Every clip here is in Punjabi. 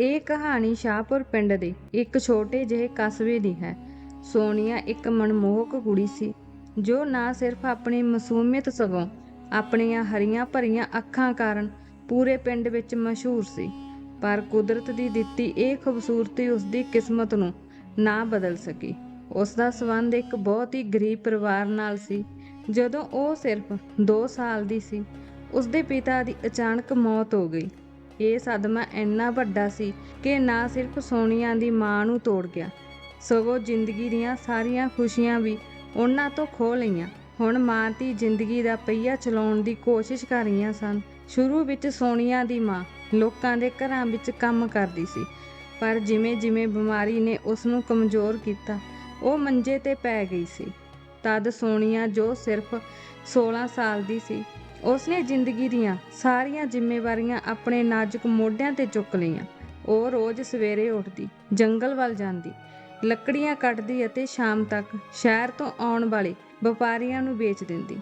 ਇਹ ਕਹਾਣੀ ਸ਼ਾਹਪੁਰ ਪਿੰਡ ਦੇ ਇੱਕ ਛੋਟੇ ਜਿਹੇ ਕਸਬੇ ਦੀ ਹੈ। ਸੋਨੀਆ ਇੱਕ ਮਨਮੋਹਕ ਕੁੜੀ ਸੀ, ਜੋ ਨਾ ਸਿਰਫ ਆਪਣੀ ਮਾਸੂਮੀਅਤ ਸਗੋਂ ਆਪਣੀਆਂ ਹਰੀਆਂ ਭਰੀਆਂ ਅੱਖਾਂ ਕਾਰਨ ਪੂਰੇ ਪਿੰਡ ਵਿੱਚ ਮਸ਼ਹੂਰ ਸੀ, ਪਰ ਕੁਦਰਤ ਦੀ ਦਿੱਤੀ ਇਹ ਖੂਬਸੂਰਤੀ ਉਸ ਦੀ ਕਿਸਮਤ ਨੂੰ ਨਾ ਬਦਲ ਸਕੀ। ਉਸ ਦਾ ਸਬੰਧ ਇੱਕ ਬਹੁਤ ਹੀ ਗਰੀਬ ਪਰਿਵਾਰ ਨਾਲ ਸੀ, ਜਦੋਂ ਉਹ ਸਿਰਫ 2 ਸਾਲ ਦੀ ਸੀ ਉਸ ਦੇ ਪਿਤਾ ਦੀ ਅਚਾਨਕ ਮੌਤ ਹੋ ਗਈ। ਇਹ ਸਦਮਾ ਇੰਨਾ ਵੱਡਾ ਸੀ ਕਿ ਨਾ ਸਿਰਫ ਸੋਨੀਆ ਦੀ ਮਾਂ ਨੂੰ ਤੋੜ ਗਿਆ। ਸਗੋਂ ਜ਼ਿੰਦਗੀ ਦੀਆਂ ਸਾਰੀਆਂ ਖੁਸ਼ੀਆਂ ਵੀ ਉਹਨਾਂ ਤੋਂ ਖੋਹ ਲਈਆਂ। ਹੁਣ ਮਾਂ ਦੀ ਜ਼ਿੰਦਗੀ ਦਾ ਪਹੀਆ ਚਲਾਉਣ ਦੀ ਕੋਸ਼ਿਸ਼ ਕਰ ਰਹੀਆਂ ਸਨ। ਸ਼ੁਰੂ ਵਿੱਚ ਸੋਨੀਆ ਦੀ ਮਾਂ ਲੋਕਾਂ ਦੇ ਘਰਾਂ ਵਿੱਚ ਕੰਮ ਕਰਦੀ ਸੀ, ਪਰ ਜਿਵੇਂ-ਜਿਵੇਂ ਬਿਮਾਰੀ ਨੇ ਉਸ ਨੂੰ ਕਮਜ਼ੋਰ ਕੀਤਾ, ਉਹ ਮੰਜੇ ਤੇ ਪੈ ਗਈ ਸੀ। ਤਦ ਸੋਨੀਆ ਜੋ ਸਿਰਫ 16 ਸਾਲ ਦੀ ਸੀ ਉਸਨੇ ਜ਼ਿੰਦਗੀ ਦੀਆਂ ਸਾਰੀਆਂ ਜ਼ਿੰਮੇਵਾਰੀਆਂ ਆਪਣੇ ਨਾਜ਼ੁਕ ਮੋਢਿਆਂ ਤੇ ਚੁੱਕ ਲਈਆਂ। ਉਹ ਰੋਜ਼ ਸਵੇਰੇ ਉੱਠਦੀ, ਜੰਗਲ ਵੱਲ ਜਾਂਦੀ, ਲੱਕੜੀਆਂ ਕੱਟਦੀ ਅਤੇ ਸ਼ਾਮ ਤੱਕ ਸ਼ਹਿਰ ਤੋਂ ਆਉਣ ਵਾਲੇ ਵਪਾਰੀਆਂ ਨੂੰ ਵੇਚ ਦਿੰਦੀ।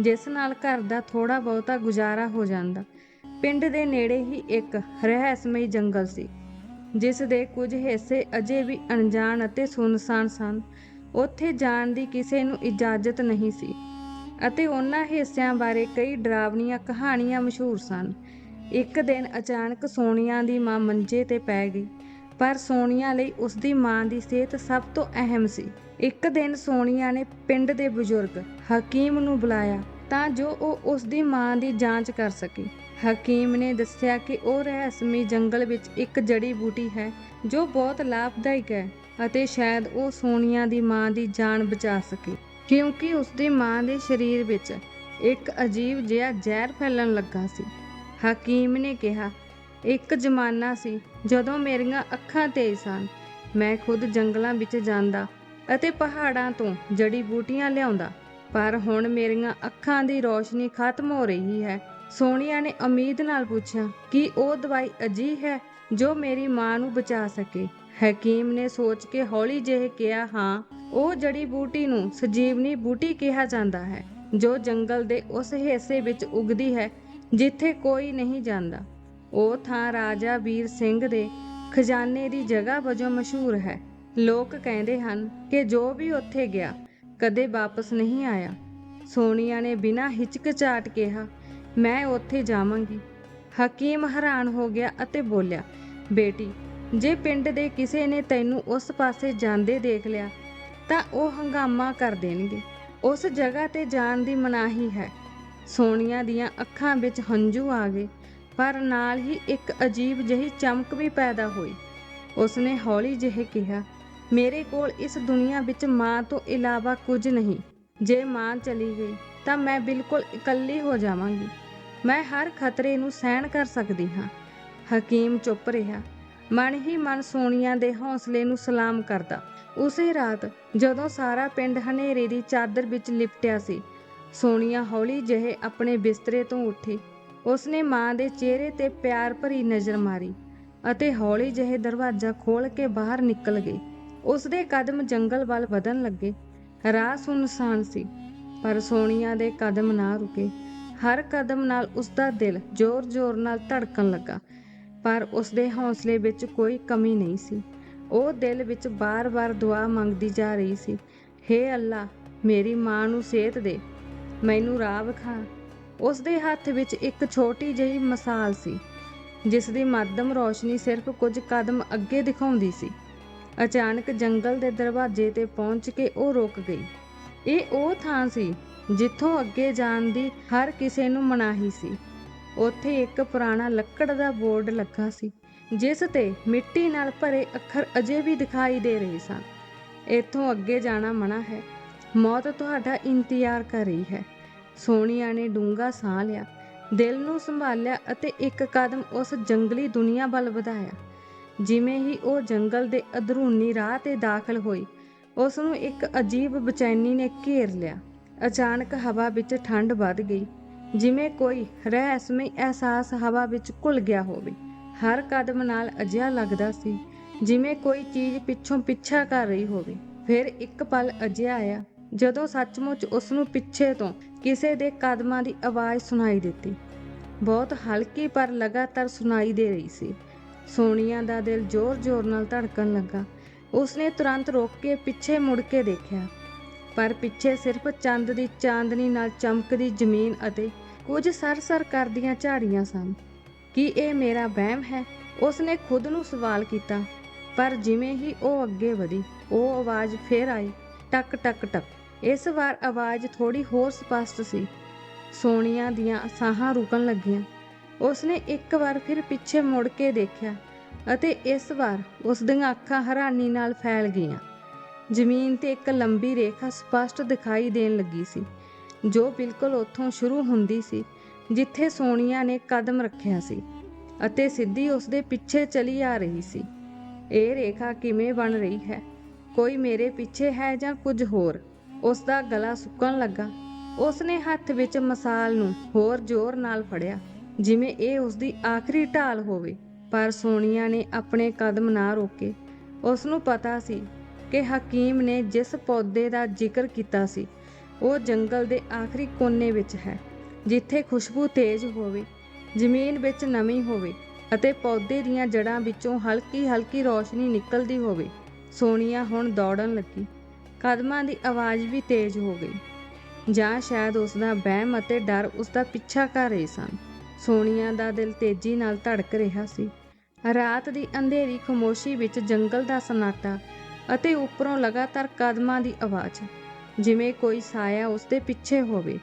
ਜਿਸ ਨਾਲ ਘਰ ਦਾ ਥੋੜ੍ਹਾ ਬਹੁਤਾ ਗੁਜ਼ਾਰਾ ਹੋ ਜਾਂਦਾ। ਪਿੰਡ ਦੇ ਨੇੜੇ ਹੀ ਇੱਕ ਰਹੱਸਮਈ ਜੰਗਲ ਸੀ, ਜਿਸ ਦੇ ਕੁਝ ਹਿੱਸੇ ਅਜੇ ਵੀ ਅਣਜਾਣ ਅਤੇ ਸੁੰਨਸਾਨ ਸਨ। ਉੱਥੇ ਜਾਣ ਦੀ ਕਿਸੇ ਨੂੰ ਇਜਾਜ਼ਤ ਨਹੀਂ ਸੀ। ਅਤੇ ਉਹਨਾਂ ਹਿੱਸਿਆਂ ਬਾਰੇ ਕਈ ਡਰਾਵਣੀਆਂ ਕਹਾਣੀਆਂ ਮਸ਼ਹੂਰ ਸਨ। ਇੱਕ ਦਿਨ ਅਚਾਨਕ ਸੋਨੀਆ ਦੀ ਮਾਂ ਮੰਜੇ ਤੇ ਪੈ ਗਈ, ਪਰ ਸੋਨੀਆ ਲਈ ਉਸ ਦੀ ਮਾਂ ਦੀ ਸਿਹਤ ਸਭ ਤੋਂ ਅਹਿਮ ਸੀ। ਇੱਕ ਦਿਨ ਸੋਨੀਆ ਨੇ ਪਿੰਡ ਦੇ ਬਜ਼ੁਰਗ ਹਕੀਮ ਨੂੰ ਬੁਲਾਇਆ ਤਾਂ ਜੋ ਉਹ ਉਸ ਦੀ ਮਾਂ ਦੀ ਜਾਂਚ ਕਰ ਸਕੇ। ਹਕੀਮ ਨੇ ਦੱਸਿਆ ਕਿ ਉਹ ਰਹੱਸਮਈ ਜੰਗਲ ਵਿੱਚ ਇੱਕ ਜੜੀ ਬੂਟੀ ਹੈ ਜੋ ਬਹੁਤ ਲਾਭਦਾਇਕ ਹੈ ਅਤੇ ਸ਼ਾਇਦ ਉਹ ਸੋਨੀਆ ਦੀ ਮਾਂ ਦੀ ਜਾਨ ਬਚਾ ਸਕੇ। ਕਿਉਂਕਿ ਉਸ ਦੀ ਮਾਂ ਦੇ ਸਰੀਰ ਵਿੱਚ ਇੱਕ ਅਜੀਬ ਜਿਹਾ ਜ਼ਹਿਰ ਫੈਲਣ ਲੱਗਾ ਸੀ। ਹਕੀਮ ਨੇ ਕਿਹਾ, ਇੱਕ ਜ਼ਮਾਨਾ ਸੀ ਜਦੋਂ ਮੇਰੀਆਂ ਅੱਖਾਂ ਤੇਜ਼ ਸਨ। ਮੈਂ ਖੁਦ ਜੰਗਲਾਂ ਵਿੱਚ ਜਾਂਦਾ ਅਤੇ ਪਹਾੜਾਂ ਤੋਂ ਜੜੀ ਬੂਟੀਆਂ ਲਿਆਉਂਦਾ। ਪਰ ਹੁਣ ਮੇਰੀਆਂ ਅੱਖਾਂ ਦੀ ਰੋਸ਼ਨੀ ਖਤਮ ਹੋ ਰਹੀ ਹੈ। ਸੋਨੀਆ ਨੇ ਉਮੀਦ ਨਾਲ ਪੁੱਛਿਆ, ਕਿ ਉਹ ਦਵਾਈ ਅਜੀ ਹੈ ਜੋ ਮੇਰੀ ਮਾਂ ਨੂੰ ਬਚਾ ਸਕੇ? ਹਕੀਮ ਨੇ ਸੋਚ ਕੇ ਹੌਲੀ ਜਿਹੇ ਕਿਹਾ, ਹਾਂ, ਉਹ ਜੜੀ ਬੂਟੀ ਨੂੰ ਸਜੀਵਨੀ ਬੂਟੀ ਕਿਹਾ ਜਾਂਦਾ ਹੈ, ਜੋ ਜੰਗਲ ਦੇ ਉਸ ਹਿੱਸੇ ਵਿੱਚ ਉਗਦੀ ਹੈ, ਜਿੱਥੇ ਕੋਈ ਨਹੀਂ ਜਾਂਦਾ। ਉਹ ਥਾਂ ਰਾਜਾ ਵੀਰ ਸਿੰਘ ਦੇ ਖਜ਼ਾਨੇ ਦੀ ਜਗ੍ਹਾ ਵਜੋਂ ਮਸ਼ਹੂਰ ਹੈ। ਲੋਕ ਕਹਿੰਦੇ ਹਨ ਕਿ ਜੋ ਵੀ ਉੱਥੇ ਗਿਆ, ਕਦੇ ਵਾਪਸ ਨਹੀਂ ਆਇਆ। ਸੋਨੀਆ ਨੇ ਬਿਨਾਂ ਹਿਚਕਚਾਟ ਕਿਹਾ, ਮੈਂ ਉੱਥੇ ਜਾਵਾਂਗੀ। ਹਕੀਮ ਹੈਰਾਨ ਹੋ ਗਿਆ ਅਤੇ ਬੋਲਿਆ, ਬੇਟੀ ਜੇ ਪਿੰਡ ਦੇ ਕਿਸੇ ਨੇ ਤੈਨੂੰ ਉਸ ਪਾਸੇ ਜਾਂਦੇ ਦੇਖ ਲਿਆ, ਤਾਂ ਉਹ ਹੰਗਾਮਾ ਕਰ ਦੇਣਗੇ। ਉਸ ਜਗ੍ਹਾ ਤੇ ਜਾਣ ਦੀ ਮਨਾਹੀ ਹੈ। ਸੋਨੀਆ ਦੀਆਂ ਅੱਖਾਂ ਵਿੱਚ ਹੰਝੂ ਆ ਗਏ, ਪਰ ਨਾਲ ਹੀ ਇੱਕ ਅਜੀਬ ਜਿਹੀ ਚਮਕ ਵੀ ਪੈਦਾ ਹੋਈ। ਉਸਨੇ ਹੌਲੀ ਜਿਹੇ ਕਿਹਾ, ਮੇਰੇ ਕੋਲ ਇਸ ਦੁਨੀਆ ਵਿੱਚ ਮਾਂ ਤੋਂ ਇਲਾਵਾ ਕੁਝ ਨਹੀਂ। ਜੇ ਮਾਂ ਚਲੀ ਗਈ, ਤਾਂ ਮੈਂ ਬਿਲਕੁਲ ਇਕੱਲੀ ਹੋ ਜਾਵਾਂਗੀ। ਮੈਂ ਹਰ ਖਤਰੇ ਨੂੰ ਸਹਿਣ ਕਰ ਸਕਦੀ ਹਾਂ। ਹਕੀਮ ਚੁੱਪ ਰਿਹਾ। ਮਨ ਹੀ ਮਨ ਸੋਨੀਆ ਦੇ ਹੌਸਲੇ ਨੂੰ ਸਲਾਮ ਕਰਦਾ। ਉਸੇ ਰਾਤ ਜਦੋਂ ਸਾਰਾ ਪਿੰਡ ਹਨੇਰੇ ਦੀ ਚਾਦਰ ਵਿੱਚ ਲਿਪਟਿਆ ਸੀ, ਸੋਨੀਆ ਹੌਲੀ ਜਿਹੇ ਆਪਣੇ ਬਿਸਤਰੇ ਤੋਂ ਉੱਠੀ। ਉਸਨੇ ਮਾਂ ਦੇ ਚਿਹਰੇ ਤੇ ਪਿਆਰ ਭਰੀ ਨਜ਼ਰ ਮਾਰੀ ਅਤੇ ਹੌਲੀ ਜਿਹੇ ਦਰਵਾਜ਼ਾ ਖੋਲ੍ਹ ਕੇ ਬਾਹਰ ਨਿਕਲ ਗਈ। ਉਸਦੇ ਕਦਮ ਜੰਗਲ ਵੱਲ ਵਧਣ ਲੱਗੇ। ਰਾਹ ਸੁਨਸਾਨ ਸੀ, ਪਰ ਸੋਨੀਆ ਦੇ ਕਦਮ ਨਾ ਰੁਕੇ। ਹਰ ਕਦਮ ਨਾਲ ਉਸਦਾ ਦਿਲ ਜ਼ੋਰ-ਜ਼ੋਰ ਨਾਲ ਧੜਕਣ ਲੱਗਾ। ਪਰ ਉਸਦੇ ਹੌਸਲੇ ਵਿੱਚ ਕੋਈ ਕਮੀ ਨਹੀਂ ਸੀ। ਉਹ ਦਿਲ ਵਿੱਚ ਬਾਰ-ਬਾਰ ਦੁਆ ਮੰਗਦੀ ਜਾ ਰਹੀ ਸੀ, ਹੇ ਅੱਲਾ ਮੇਰੀ ਮਾਂ ਨੂੰ ਸਿਹਤ ਦੇ, ਮੈਨੂੰ ਰਾਹ ਵਿਖਾ। ਉਸਦੇ ਹੱਥ ਵਿੱਚ ਇੱਕ ਛੋਟੀ ਜਿਹੀ ਮਸਾਲ ਸੀ ਜਿਸ ਦੀ ਮੱਧਮ ਰੋਸ਼ਨੀ ਸਿਰਫ ਕੁਝ ਕਦਮ ਅੱਗੇ ਦਿਖਾਉਂਦੀ ਸੀ। ਅਚਾਨਕ ਜੰਗਲ ਦੇ ਦਰਵਾਜ਼ੇ ਤੇ ਪਹੁੰਚ ਕੇ ਉਹ ਰੁਕ ਗਈ। ਇਹ ਉਹ ਥਾਂ ਸੀ, ਜਿੱਥੋਂ ਅੱਗੇ ਜਾਣ ਦੀ ਹਰ ਕਿਸੇ ਨੂੰ ਮਨਾਹੀ ਸੀ। ਉੱਥੇ ਇੱਕ ਪੁਰਾਣਾ ਲੱਕੜ ਦਾ ਬੋਰਡ ਲੱਗਾ ਸੀ, ਜਿਸ ਤੇ ਮਿੱਟੀ ਨਾਲ ਭਰੇ ਅੱਖਰ ਅਜੇ ਵੀ ਦਿਖਾਈ ਦੇ ਰਹੇ ਸਨ। ਇੱਥੋਂ ਅੱਗੇ ਜਾਣਾ ਮਨਾ ਹੈ। ਮੌਤ ਤੁਹਾਡਾ ਇੰਤਜ਼ਾਰ ਕਰ ਰਹੀ ਹੈ। ਸੋਨੀਆ ਨੇ ਡੂੰਘਾ ਸਾਹ ਲਿਆ, ਦਿਲ ਨੂੰ ਸੰਭਾਲਿਆ ਅਤੇ ਇੱਕ ਕਦਮ ਉਸ ਜੰਗਲੀ ਦੁਨੀਆ ਵੱਲ ਵਧਾਇਆ। ਜਿਵੇਂ ਹੀ ਉਹ ਜੰਗਲ ਦੇ ਅਧਰੂਨੀ ਰਾਹ ਤੇ ਦਾਖਲ ਹੋਈ, ਉਸ ਨੂੰ ਇੱਕ ਅਜੀਬ ਬੇਚੈਨੀ ਨੇ ਘੇਰ ਲਿਆ। ਅਚਾਨਕ ਹਵਾ ਵਿੱਚ ਠੰਡ ਵੱਧ ਗਈ। ਜਿਵੇਂ ਕੋਈ ਰਹੱਸਮਈ ਅਹਿਸਾਸ ਹਵਾ ਵਿੱਚ ਘੁਲ ਗਿਆ ਹੋਵੇ, ਹਰ ਕਦਮ ਨਾਲ ਅਜਿਹਾ ਲੱਗਦਾ ਸੀ ਜਿਵੇਂ ਕੋਈ ਚੀਜ਼ ਪਿੱਛੋਂ ਪਿੱਛਾ ਕਰ ਰਹੀ ਹੋਵੇ। ਫਿਰ ਇੱਕ ਪਲ ਅਜਿਹਾ ਆਇਆ ਜਦੋਂ ਸੱਚਮੁੱਚ ਉਸ ਨੂੰ ਪਿੱਛੇ ਤੋਂ ਕਿਸੇ ਦੇ ਕਦਮਾਂ ਦੀ ਆਵਾਜ਼ ਸੁਣਾਈ ਦਿੱਤੀ। ਬਹੁਤ ਹਲਕੀ ਪਰ ਲਗਾਤਾਰ ਸੁਣਾਈ ਦੇ ਰਹੀ ਸੀ। ਸੋਨੀਆ ਦਾ ਦਿਲ ਜ਼ੋਰ-ਜ਼ੋਰ ਨਾਲ ਧੜਕਣ ਲੱਗਾ। ਉਸਨੇ ਤੁਰੰਤ ਰੋਕ ਕੇ ਪਿੱਛੇ ਮੁੜ ਕੇ ਦੇਖਿਆ। ਪਰ ਪਿੱਛੇ ਸਿਰਫ ਚੰਦ ਦੀ ਚਾਂਦਨੀ ਨਾਲ ਚਮਕਦੀ ਜ਼ਮੀਨ ਅਤੇ ਕੁਝ ਸਰ ਕਰਦੀਆਂ ਝਾੜੀਆਂ ਸਨ। ਕੀ ਇਹ ਮੇਰਾ ਵਹਿਮ ਹੈ? ਉਸਨੇ ਖੁਦ ਨੂੰ ਸਵਾਲ ਕੀਤਾ, ਪਰ ਜਿਵੇਂ ਹੀ ਉਹ ਅੱਗੇ ਵਧੀ, ਉਹ ਆਵਾਜ਼ ਫੇਰ ਆਈ, ਟਕ ਟਕ ਟਕ। ਇਸ ਵਾਰ ਆਵਾਜ਼ ਥੋੜੀ ਹੋਰ ਸਪਸ਼ਟ ਸੀ। ਸੋਨੀਆ ਦੀਆਂ ਸਾਹਾਂ ਰੁਕਣ ਲੱਗੀਆਂ। ਉਸਨੇ ਇੱਕ ਵਾਰ ਫਿਰ ਪਿੱਛੇ ਮੁੜ ਕੇ ਦੇਖਿਆ ਅਤੇ ਇਸ ਵਾਰ ਉਸ ਦੀਆਂ ਅੱਖਾਂ ਹੈਰਾਨੀ ਨਾਲ ਫੈਲ ਗਈਆਂ। ਜ਼ਮੀਨ ਤੇ ਇੱਕ ਲੰਬੀ ਰੇਖਾ ਸਪਸ਼ਟ ਦਿਖਾਈ ਦੇਣ ਲੱਗੀ ਸੀ। ਜੋ ਬਿਲਕੁਲ ਉੱਥੋਂ ਸ਼ੁਰੂ ਹੁੰਦੀ ਸੀ, ਜਿੱਥੇ ਸੋਨੀਆ ਨੇ ਕਦਮ ਰੱਖਿਆ ਸੀ ਅਤੇ ਸਿੱਧੀ ਉਸ ਦੇ ਪਿੱਛੇ ਚਲੀ ਆ ਰਹੀ ਸੀ। ਇਹ ਰੇਖਾ ਕਿਵੇਂ ਬਣ ਰਹੀ ਹੈ? ਕੋਈ ਮੇਰੇ ਪਿੱਛੇ ਹੈ ਜਾਂ ਕੁਝ ਹੋਰ? ਉਸ ਦਾ ਗਲਾ ਸੁੱਕਣ ਲੱਗਾ। ਉਸ ਨੇ ਹੱਥ ਵਿੱਚ ਮਸਾਲ ਨੂੰ ਹੋਰ ਜ਼ੋਰ ਨਾਲ ਫੜਿਆ, ਜਿਵੇਂ ਇਹ ਉਸ ਦੀ ਆਖਰੀ ਢਾਲ ਹੋਵੇ। ਪਰ ਸੋਨੀਆ ਨੇ ਆਪਣੇ ਕਦਮ ਨਾ ਰੋਕੇ। ਉਸ ਨੂੰ ਪਤਾ ਸੀ ਕਿ ਹਕੀਮ ਨੇ ਜਿਸ ਪੌਦੇ ਦਾ ਜ਼ਿਕਰ ਕੀਤਾ ਸੀ ਉਹ ਜੰਗਲ ਦੇ ਆਖਰੀ ਕੋਨੇ ਵਿੱਚ ਹੈ, ਜਿੱਥੇ ਖੁਸ਼ਬੂ ਤੇਜ਼ ਹੋਵੇ, ਜ਼ਮੀਨ ਵਿੱਚ ਨਮੀ ਹੋਵੇ ਅਤੇ ਪੌਦੇ ਦੀਆਂ ਜੜ੍ਹਾਂ ਵਿੱਚੋਂ ਹਲਕੀ ਹਲਕੀ ਰੋਸ਼ਨੀ ਨਿਕਲਦੀ ਹੋਵੇ। ਸੋਨੀਆ ਹੁਣ ਦੌੜਨ ਲੱਗੀ। ਕਦਮਾਂ ਦੀ ਆਵਾਜ਼ ਵੀ ਤੇਜ਼ ਹੋ ਗਈ। ਜਾਂ ਸ਼ਾਇਦ ਉਸ ਦਾ ਵਹਿਮ ਅਤੇ ਡਰ ਉਸ ਦਾ ਪਿੱਛਾ ਕਰ ਰਹੇ ਸਨ। ਸੋਨੀਆ ਦਾ ਦਿਲ ਤੇਜ਼ੀ ਨਾਲ ਧੜਕ ਰਿਹਾ ਸੀ। ਰਾਤ ਦੀ ਅੰਧੇਰੀ ਖਮੋਸ਼ੀ ਵਿੱਚ ਜੰਗਲ ਦਾ ਸਨਾਟਾ ਅਤੇ ਉੱਪਰੋਂ ਲਗਾਤਾਰ ਕਦਮਾਂ ਦੀ ਆਵਾਜ਼। ਜਿਵੇਂ ਕੋਈ ਸਾਇਆ ਉਸ ਦੇ ਪਿੱਛੇ ਹੋਵੇ।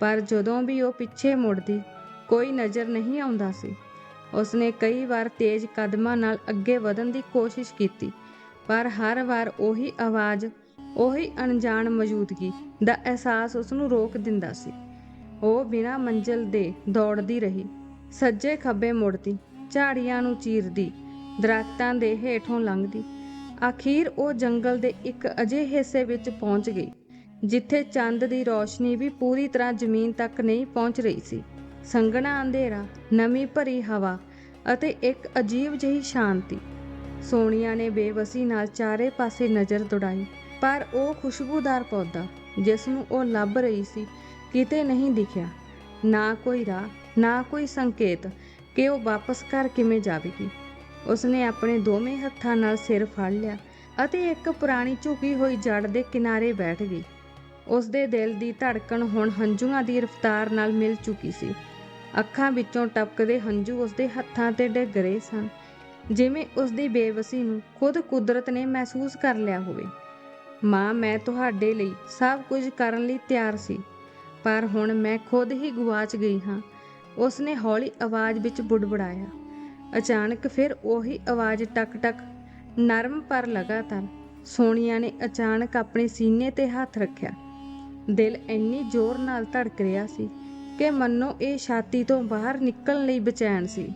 ਪਰ ਜਦੋਂ ਵੀ ਉਹ ਪਿੱਛੇ ਮੁੜਦੀ, ਕੋਈ ਨਜ਼ਰ ਨਹੀਂ ਆਉਂਦਾ ਸੀ। ਉਸਨੇ ਕਈ ਵਾਰ ਤੇਜ਼ ਕਦਮਾਂ ਨਾਲ ਅੱਗੇ ਵਧਣ ਦੀ ਕੋਸ਼ਿਸ਼ ਕੀਤੀ, ਪਰ ਹਰ ਵਾਰ ਉਹੀ ਆਵਾਜ਼, ਉਹੀ ਅਣਜਾਣ ਮੌਜੂਦਗੀ ਦਾ ਅਹਿਸਾਸ ਉਸ ਨੂੰ ਰੋਕ ਦਿੰਦਾ ਸੀ। ਉਹ ਬਿਨਾਂ ਮੰਜ਼ਿਲ ਦੇ ਦੌੜਦੀ ਰਹੀ, ਸੱਜੇ ਖੱਬੇ ਮੁੜਦੀ, ਝਾੜੀਆਂ ਨੂੰ ਚੀਰਦੀ, ਦਰਖਤਾਂ ਦੇ ਹੇਠੋਂ ਲੰਘਦੀ। ਅਖੀਰ ਉਹ ਜੰਗਲ ਦੇ ਇੱਕ ਅਜੇ ਹਿੱਸੇ ਵਿੱਚ ਪਹੁੰਚ ਗਈ। ਜਿੱਥੇ ਚੰਦ ਦੀ ਰੌਸ਼ਨੀ ਵੀ ਪੂਰੀ ਤਰ੍ਹਾਂ ਜ਼ਮੀਨ ਤੱਕ ਨਹੀਂ ਪਹੁੰਚ ਰਹੀ ਸੀ। ਸੰਘਣਾ ਅੰਧੇਰਾ ਨਮੀ ਭਰੀ ਹਵਾ ਅਤੇ ਇੱਕ ਅਜੀਬ ਜਿਹੀ ਸ਼ਾਂਤੀ। ਸੋਨੀਆ ਨੇ ਬੇਵਸੀ ਨਾਲ ਚਾਰੇ ਪਾਸੇ ਨਜ਼ਰ ਦੌੜਾਈ, ਪਰ ਉਹ ਖੁਸ਼ਬੂਦਾਰ ਪੌਦਾ, ਜਿਸ ਨੂੰ ਉਹ ਲੱਭ ਰਹੀ ਸੀ, ਕਿਤੇ ਨਹੀਂ ਦਿਖਿਆ। ਨਾ ਕੋਈ ਰਾਹ, ਨਾ ਕੋਈ ਸੰਕੇਤ ਕਿ ਉਹ ਵਾਪਸ ਘਰ ਕਿਵੇਂ ਜਾਵੇਗੀ। ਉਸਨੇ ਆਪਣੇ ਦੋਵੇਂ ਹੱਥਾਂ ਨਾਲ ਸਿਰ ਫੜ ਲਿਆ ਅਤੇ ਇੱਕ ਪੁਰਾਣੀ ਝੁਕੀ ਹੋਈ ਜੜ ਦੇ ਕਿਨਾਰੇ ਬੈਠ ਗਈ। ਉਸ ਦੇ ਦਿਲ ਦੀ ਧੜਕਣ ਹੁਣ ਹੰਝੂਆਂ ਦੀ ਰਫ਼ਤਾਰ ਨਾਲ ਮਿਲ ਚੁੱਕੀ ਸੀ। ਅੱਖਾਂ ਵਿੱਚੋਂ ਟਪਕਦੇ ਹੰਝੂ ਉਸ ਦੇ ਹੱਥਾਂ ਤੇ ਡਿੱਗ ਰਹੇ ਸਨ। ਜਿਵੇਂ ਉਸ ਦੀ ਬੇਵਸੀ ਨੂੰ ਖੁਦ ਕੁਦਰਤ ਨੇ ਮਹਿਸੂਸ ਕਰ ਲਿਆ ਹੋਵੇ। ਮਾਂ, ਮੈਂ ਤੁਹਾਡੇ ਲਈ ਸਭ ਕੁਝ ਕਰਨ ਲਈ ਤਿਆਰ ਸੀ, ਪਰ ਹੁਣ ਮੈਂ ਖੁਦ ਹੀ ਗੁਆਚ ਗਈ ਹਾਂ। ਉਸ ਨੇ ਹੌਲੀ ਆਵਾਜ਼ ਵਿੱਚ ਬੁੜਬੜਾਇਆ। ਅਚਾਨਕ ਫਿਰ ਉਹੀ ਆਵਾਜ਼ ਟਕ-ਟਕ ਨਰਮ ਪਰ ਲਗਾਤਾਰ। ਸੋਨੀਆ ਨੇ ਅਚਾਨਕ ਆਪਣੇ ਸੀਨੇ ਤੇ ਹੱਥ ਰੱਖਿਆ। ਦਿਲ ਇੰਨੀ ਜ਼ੋਰ ਨਾਲ ਧੜਕ ਰਿਹਾ ਸੀ ਕਿ ਮੰਨੋ ਇਹ ਛਾਤੀ ਤੋਂ ਬਾਹਰ ਨਿਕਲਣ ਲਈ ਬੇਚੈਨ ਸੀ।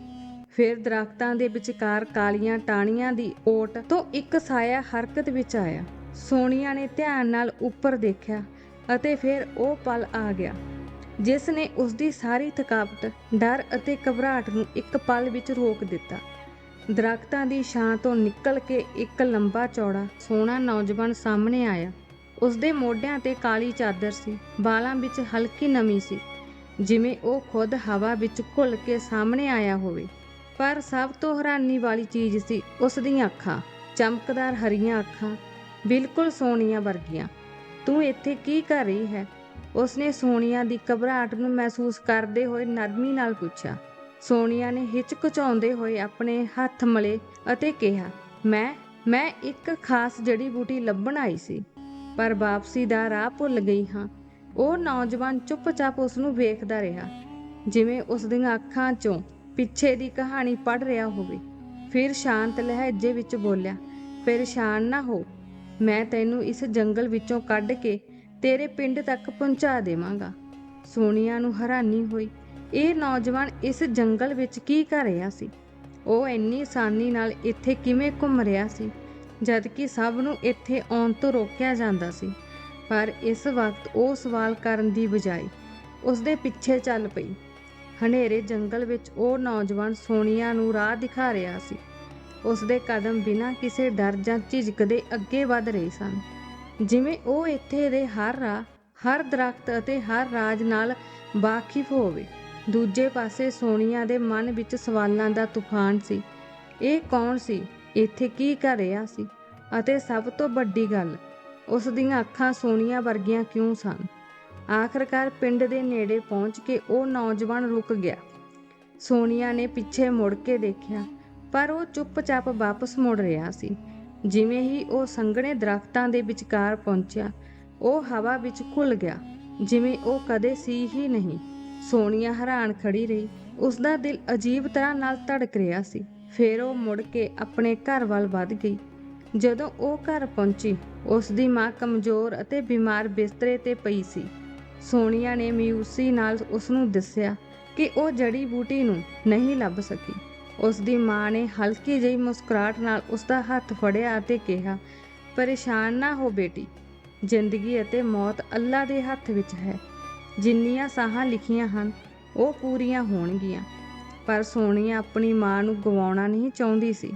ਫਿਰ ਦਰਖਤਾਂ ਦੇ ਵਿਚਕਾਰ ਕਾਲੀਆਂ ਟਾਹਣੀਆਂ ਦੀ ਓਟ ਤੋਂ ਇੱਕ ਸਾਇਆ ਹਰਕਤ ਵਿੱਚ ਆਇਆ। ਸੋਨੀਆ ਨੇ ਧਿਆਨ ਨਾਲ ਉੱਪਰ ਦੇਖਿਆ ਅਤੇ ਫਿਰ ਉਹ ਪਲ ਆ ਗਿਆ, ਜਿਸ ਨੇ ਉਸ ਦੀ ਸਾਰੀ ਥਕਾਵਟ, ਡਰ ਅਤੇ ਘਬਰਾਹਟ ਨੂੰ ਇੱਕ ਪਲ ਵਿੱਚ ਰੋਕ ਦਿੱਤਾ। ਦਰਖਤਾਂ ਦੀ ਛਾਂ ਤੋਂ ਨਿਕਲ ਕੇ ਇੱਕ ਲੰਬਾ ਚੌੜਾ ਸੋਹਣਾ ਨੌਜਵਾਨ ਸਾਹਮਣੇ ਆਇਆ। ਉਸਦੇ ਮੋਢਿਆਂ ਤੇ ਕਾਲੀ ਚਾਦਰ ਸੀ ਬਾਲਾਂ ਵਿੱਚ ਹਲਕੀ ਨਮੀ ਸੀ, ਜਿਵੇਂ ਉਹ ਖੁਦ ਹਵਾ ਵਿੱਚ ਘੁਲ ਕੇ ਸਾਹਮਣੇ ਆਇਆ ਹੋਵੇ। ਪਰ ਸਭ ਤੋਂ ਹੈਰਾਨੀ ਵਾਲੀ ਚੀਜ਼ ਸੀ ਉਸ ਦੀਆਂ ਅੱਖਾਂ, ਚਮਕਦਾਰ ਹਰੀਆਂ ਅੱਖਾਂ, ਬਿਲਕੁਲ ਸੋਨੀਆ ਵਰਗੀਆਂ। ਤੂੰ ਇੱਥੇ ਕੀ ਕਰ ਰਹੀ ਹੈ? ਉਸਨੇ ਸੋਨੀਆ ਦੀ ਘਬਰਾਹਟ ਨੂੰ ਮਹਿਸੂਸ ਕਰਦੇ ਹੋਏ ਨਰਮੀ ਨਾਲ ਪੁੱਛਿਆ। ਸੋਨੀਆ ਨੇ ਹਿਚਕਚਾਉਂਦੇ ਹੋਏ ਆਪਣੇ ਹੱਥ ਮਲੇ ਅਤੇ ਕਿਹਾ, ਮੈਂ ਮੈਂ ਇੱਕ ਖਾਸ ਜੜੀ ਬੂਟੀ ਲੱਭਣ ਆਈ ਸੀ। ਪਰ ਵਾਪਸੀ ਦਾ ਰਾਹ ਭੁੱਲ ਗਈ ਹਾਂ। ਉਹ ਨੌਜਵਾਨ ਚੁੱਪਚਾਪ ਉਸ ਨੂੰ ਵੇਖਦਾ ਰਿਹਾ, ਜਿਵੇਂ ਉਸ ਦੀਆਂ ਅੱਖਾਂ 'ਚੋਂ ਪਿੱਛੇ ਦੀ ਕਹਾਣੀ ਪੜ ਰਿਹਾ ਹੋਵੇ। ਫਿਰ ਸ਼ਾਂਤ ਲਹਿਜੇ ਵਿੱਚ ਬੋਲਿਆ ਪਰੇਸ਼ਾਨ ਨਾ ਹੋ, ਮੈਂ ਤੈਨੂੰ ਇਸ ਜੰਗਲ ਵਿੱਚੋਂ ਕੱਢ ਕੇ ਤੇਰੇ ਪਿੰਡ ਤੱਕ ਪਹੁੰਚਾ ਦੇਵਾਂਗਾ। ਸੋਨੀਆ ਨੂੰ ਹੈਰਾਨੀ ਹੋਈ, ਇਹ ਨੌਜਵਾਨ ਇਸ ਜੰਗਲ ਵਿੱਚ ਕੀ ਕਰ ਰਿਹਾ ਸੀ? ਉਹ ਇੰਨੀ ਆਸਾਨੀ ਨਾਲ ਇੱਥੇ ਕਿਵੇਂ ਘੁੰਮ ਰਿਹਾ ਸੀ? ਜਦ ਕਿ ਸਭ ਨੂੰ ਇੱਥੇ ਆਉਣ ਤੋਂ ਰੋਕਿਆ ਜਾਂਦਾ ਸੀ। ਪਰ ਇਸ ਵਕਤ ਉਹ ਸਵਾਲ ਕਰਨ ਦੀ ਬਜਾਏ ਉਸ ਦੇ ਪਿੱਛੇ ਚੱਲ ਪਈ। ਹਨੇਰੇ ਜੰਗਲ ਵਿੱਚ ਉਹ ਨੌਜਵਾਨ ਸੋਨੀਆ ਨੂੰ ਰਾਹ ਦਿਖਾ ਰਿਹਾ ਸੀ। ਉਸ ਦੇ ਕਦਮ ਬਿਨਾਂ ਕਿਸੇ ਡਰ ਜਾਂ ਝਿਜਕ ਦੇ ਅੱਗੇ ਵਧ ਰਹੇ ਸਨ। ਜਿਵੇਂ ਉਹ ਇੱਥੇ ਦੇ ਹਰ ਰਾਹ, ਹਰ ਦਰਖਤ ਅਤੇ ਹਰ ਰਾਜ ਨਾਲ ਵਾਕਿਫ ਹੋਵੇ। ਦੂਜੇ ਪਾਸੇ ਸੋਨੀਆ ਦੇ ਮਨ ਵਿੱਚ ਸਵਾਲਾਂ ਦਾ ਤੂਫਾਨ ਸੀ। ਇਹ ਕੌਣ ਸੀ? ਇੱਥੇ ਕੀ ਕਰ ਰਿਹਾ ਸੀ? ਅਤੇ ਸਭ ਤੋਂ ਵੱਡੀ ਗੱਲ, ਉਸ ਦੀਆਂ ਅੱਖਾਂ ਸੋਨੀਆ ਵਰਗੀਆਂ ਕਿਉਂ ਸਨ? ਆਖਰਕਾਰ ਪਿੰਡ ਦੇ ਨੇੜੇ ਪਹੁੰਚ ਕੇ ਉਹ ਨੌਜਵਾਨ ਰੁਕ ਗਿਆ। ਸੋਨੀਆ ਨੇ ਪਿੱਛੇ ਮੁੜ ਕੇ ਦੇਖਿਆ, ਪਰ ਉਹ ਚੁੱਪਚਾਪ ਵਾਪਸ ਮੁੜ ਰਿਹਾ ਸੀ। ਜਿਵੇਂ ਹੀ ਉਹ ਸੰਘਣੇ ਦਰਖਤਾਂ ਦੇ ਵਿਚਕਾਰ ਪਹੁੰਚਿਆ, ਉਹ ਹਵਾ ਵਿੱਚ ਘੁਲ ਗਿਆ, ਜਿਵੇਂ ਉਹ ਕਦੇ ਸੀ ਹੀ ਨਹੀਂ। ਸੋਨੀਆ ਹੈਰਾਨ ਖੜੀ ਰਹੀ, ਉਸ ਦਾ ਦਿਲ ਅਜੀਬ ਤਰ੍ਹਾਂ ਨਾਲ ਧੜਕ ਰਿਹਾ ਸੀ। ਫਿਰ ਉਹ ਮੁੜ ਕੇ ਆਪਣੇ ਘਰ ਵੱਲ ਵੱਧ ਗਈ। ਜਦੋਂ ਉਹ ਘਰ ਪਹੁੰਚੀ ਉਸ ਦੀ ਮਾਂ ਕਮਜ਼ੋਰ ਅਤੇ ਬਿਮਾਰ ਬਿਸਤਰੇ ਤੇ ਪਈ ਸੀ। ਸੋਨੀਆ ਨੇ ਮਿਊਸੀ ਨਾਲ ਉਸ ਨੂੰ ਦੱਸਿਆ ਕਿ ਉਹ ਜੜੀ ਬੂਟੀ ਨੂੰ ਨਹੀਂ ਲੱਭ ਸਕੀ। ਉਸ ਦੀ ਮਾਂ ਨੇ ਹਲਕੀ ਜਿਹੀ ਮੁਸਕਰਾਹਟ ਨਾਲ ਉਸ ਦਾ ਹੱਥ ਫੜਿਆ ਅਤੇ ਕਿਹਾ, ਪਰੇਸ਼ਾਨ ਨਾ ਹੋ ਬੇਟੀ। ਜ਼ਿੰਦਗੀ ਅਤੇ ਮੌਤ ਅੱਲਾ ਦੇ ਹੱਥ ਵਿੱਚ ਹੈ। ਜਿੰਨੀਆਂ ਸਾਹਾਂ ਲਿਖੀਆਂ ਹਨ, ਉਹ ਪੂਰੀਆਂ ਹੋਣਗੀਆਂ। ਪਰ ਸੋਨੀਆ ਆਪਣੀ ਮਾਂ ਨੂੰ ਗਵਾਉਣਾ ਨਹੀਂ ਚਾਹੁੰਦੀ ਸੀ।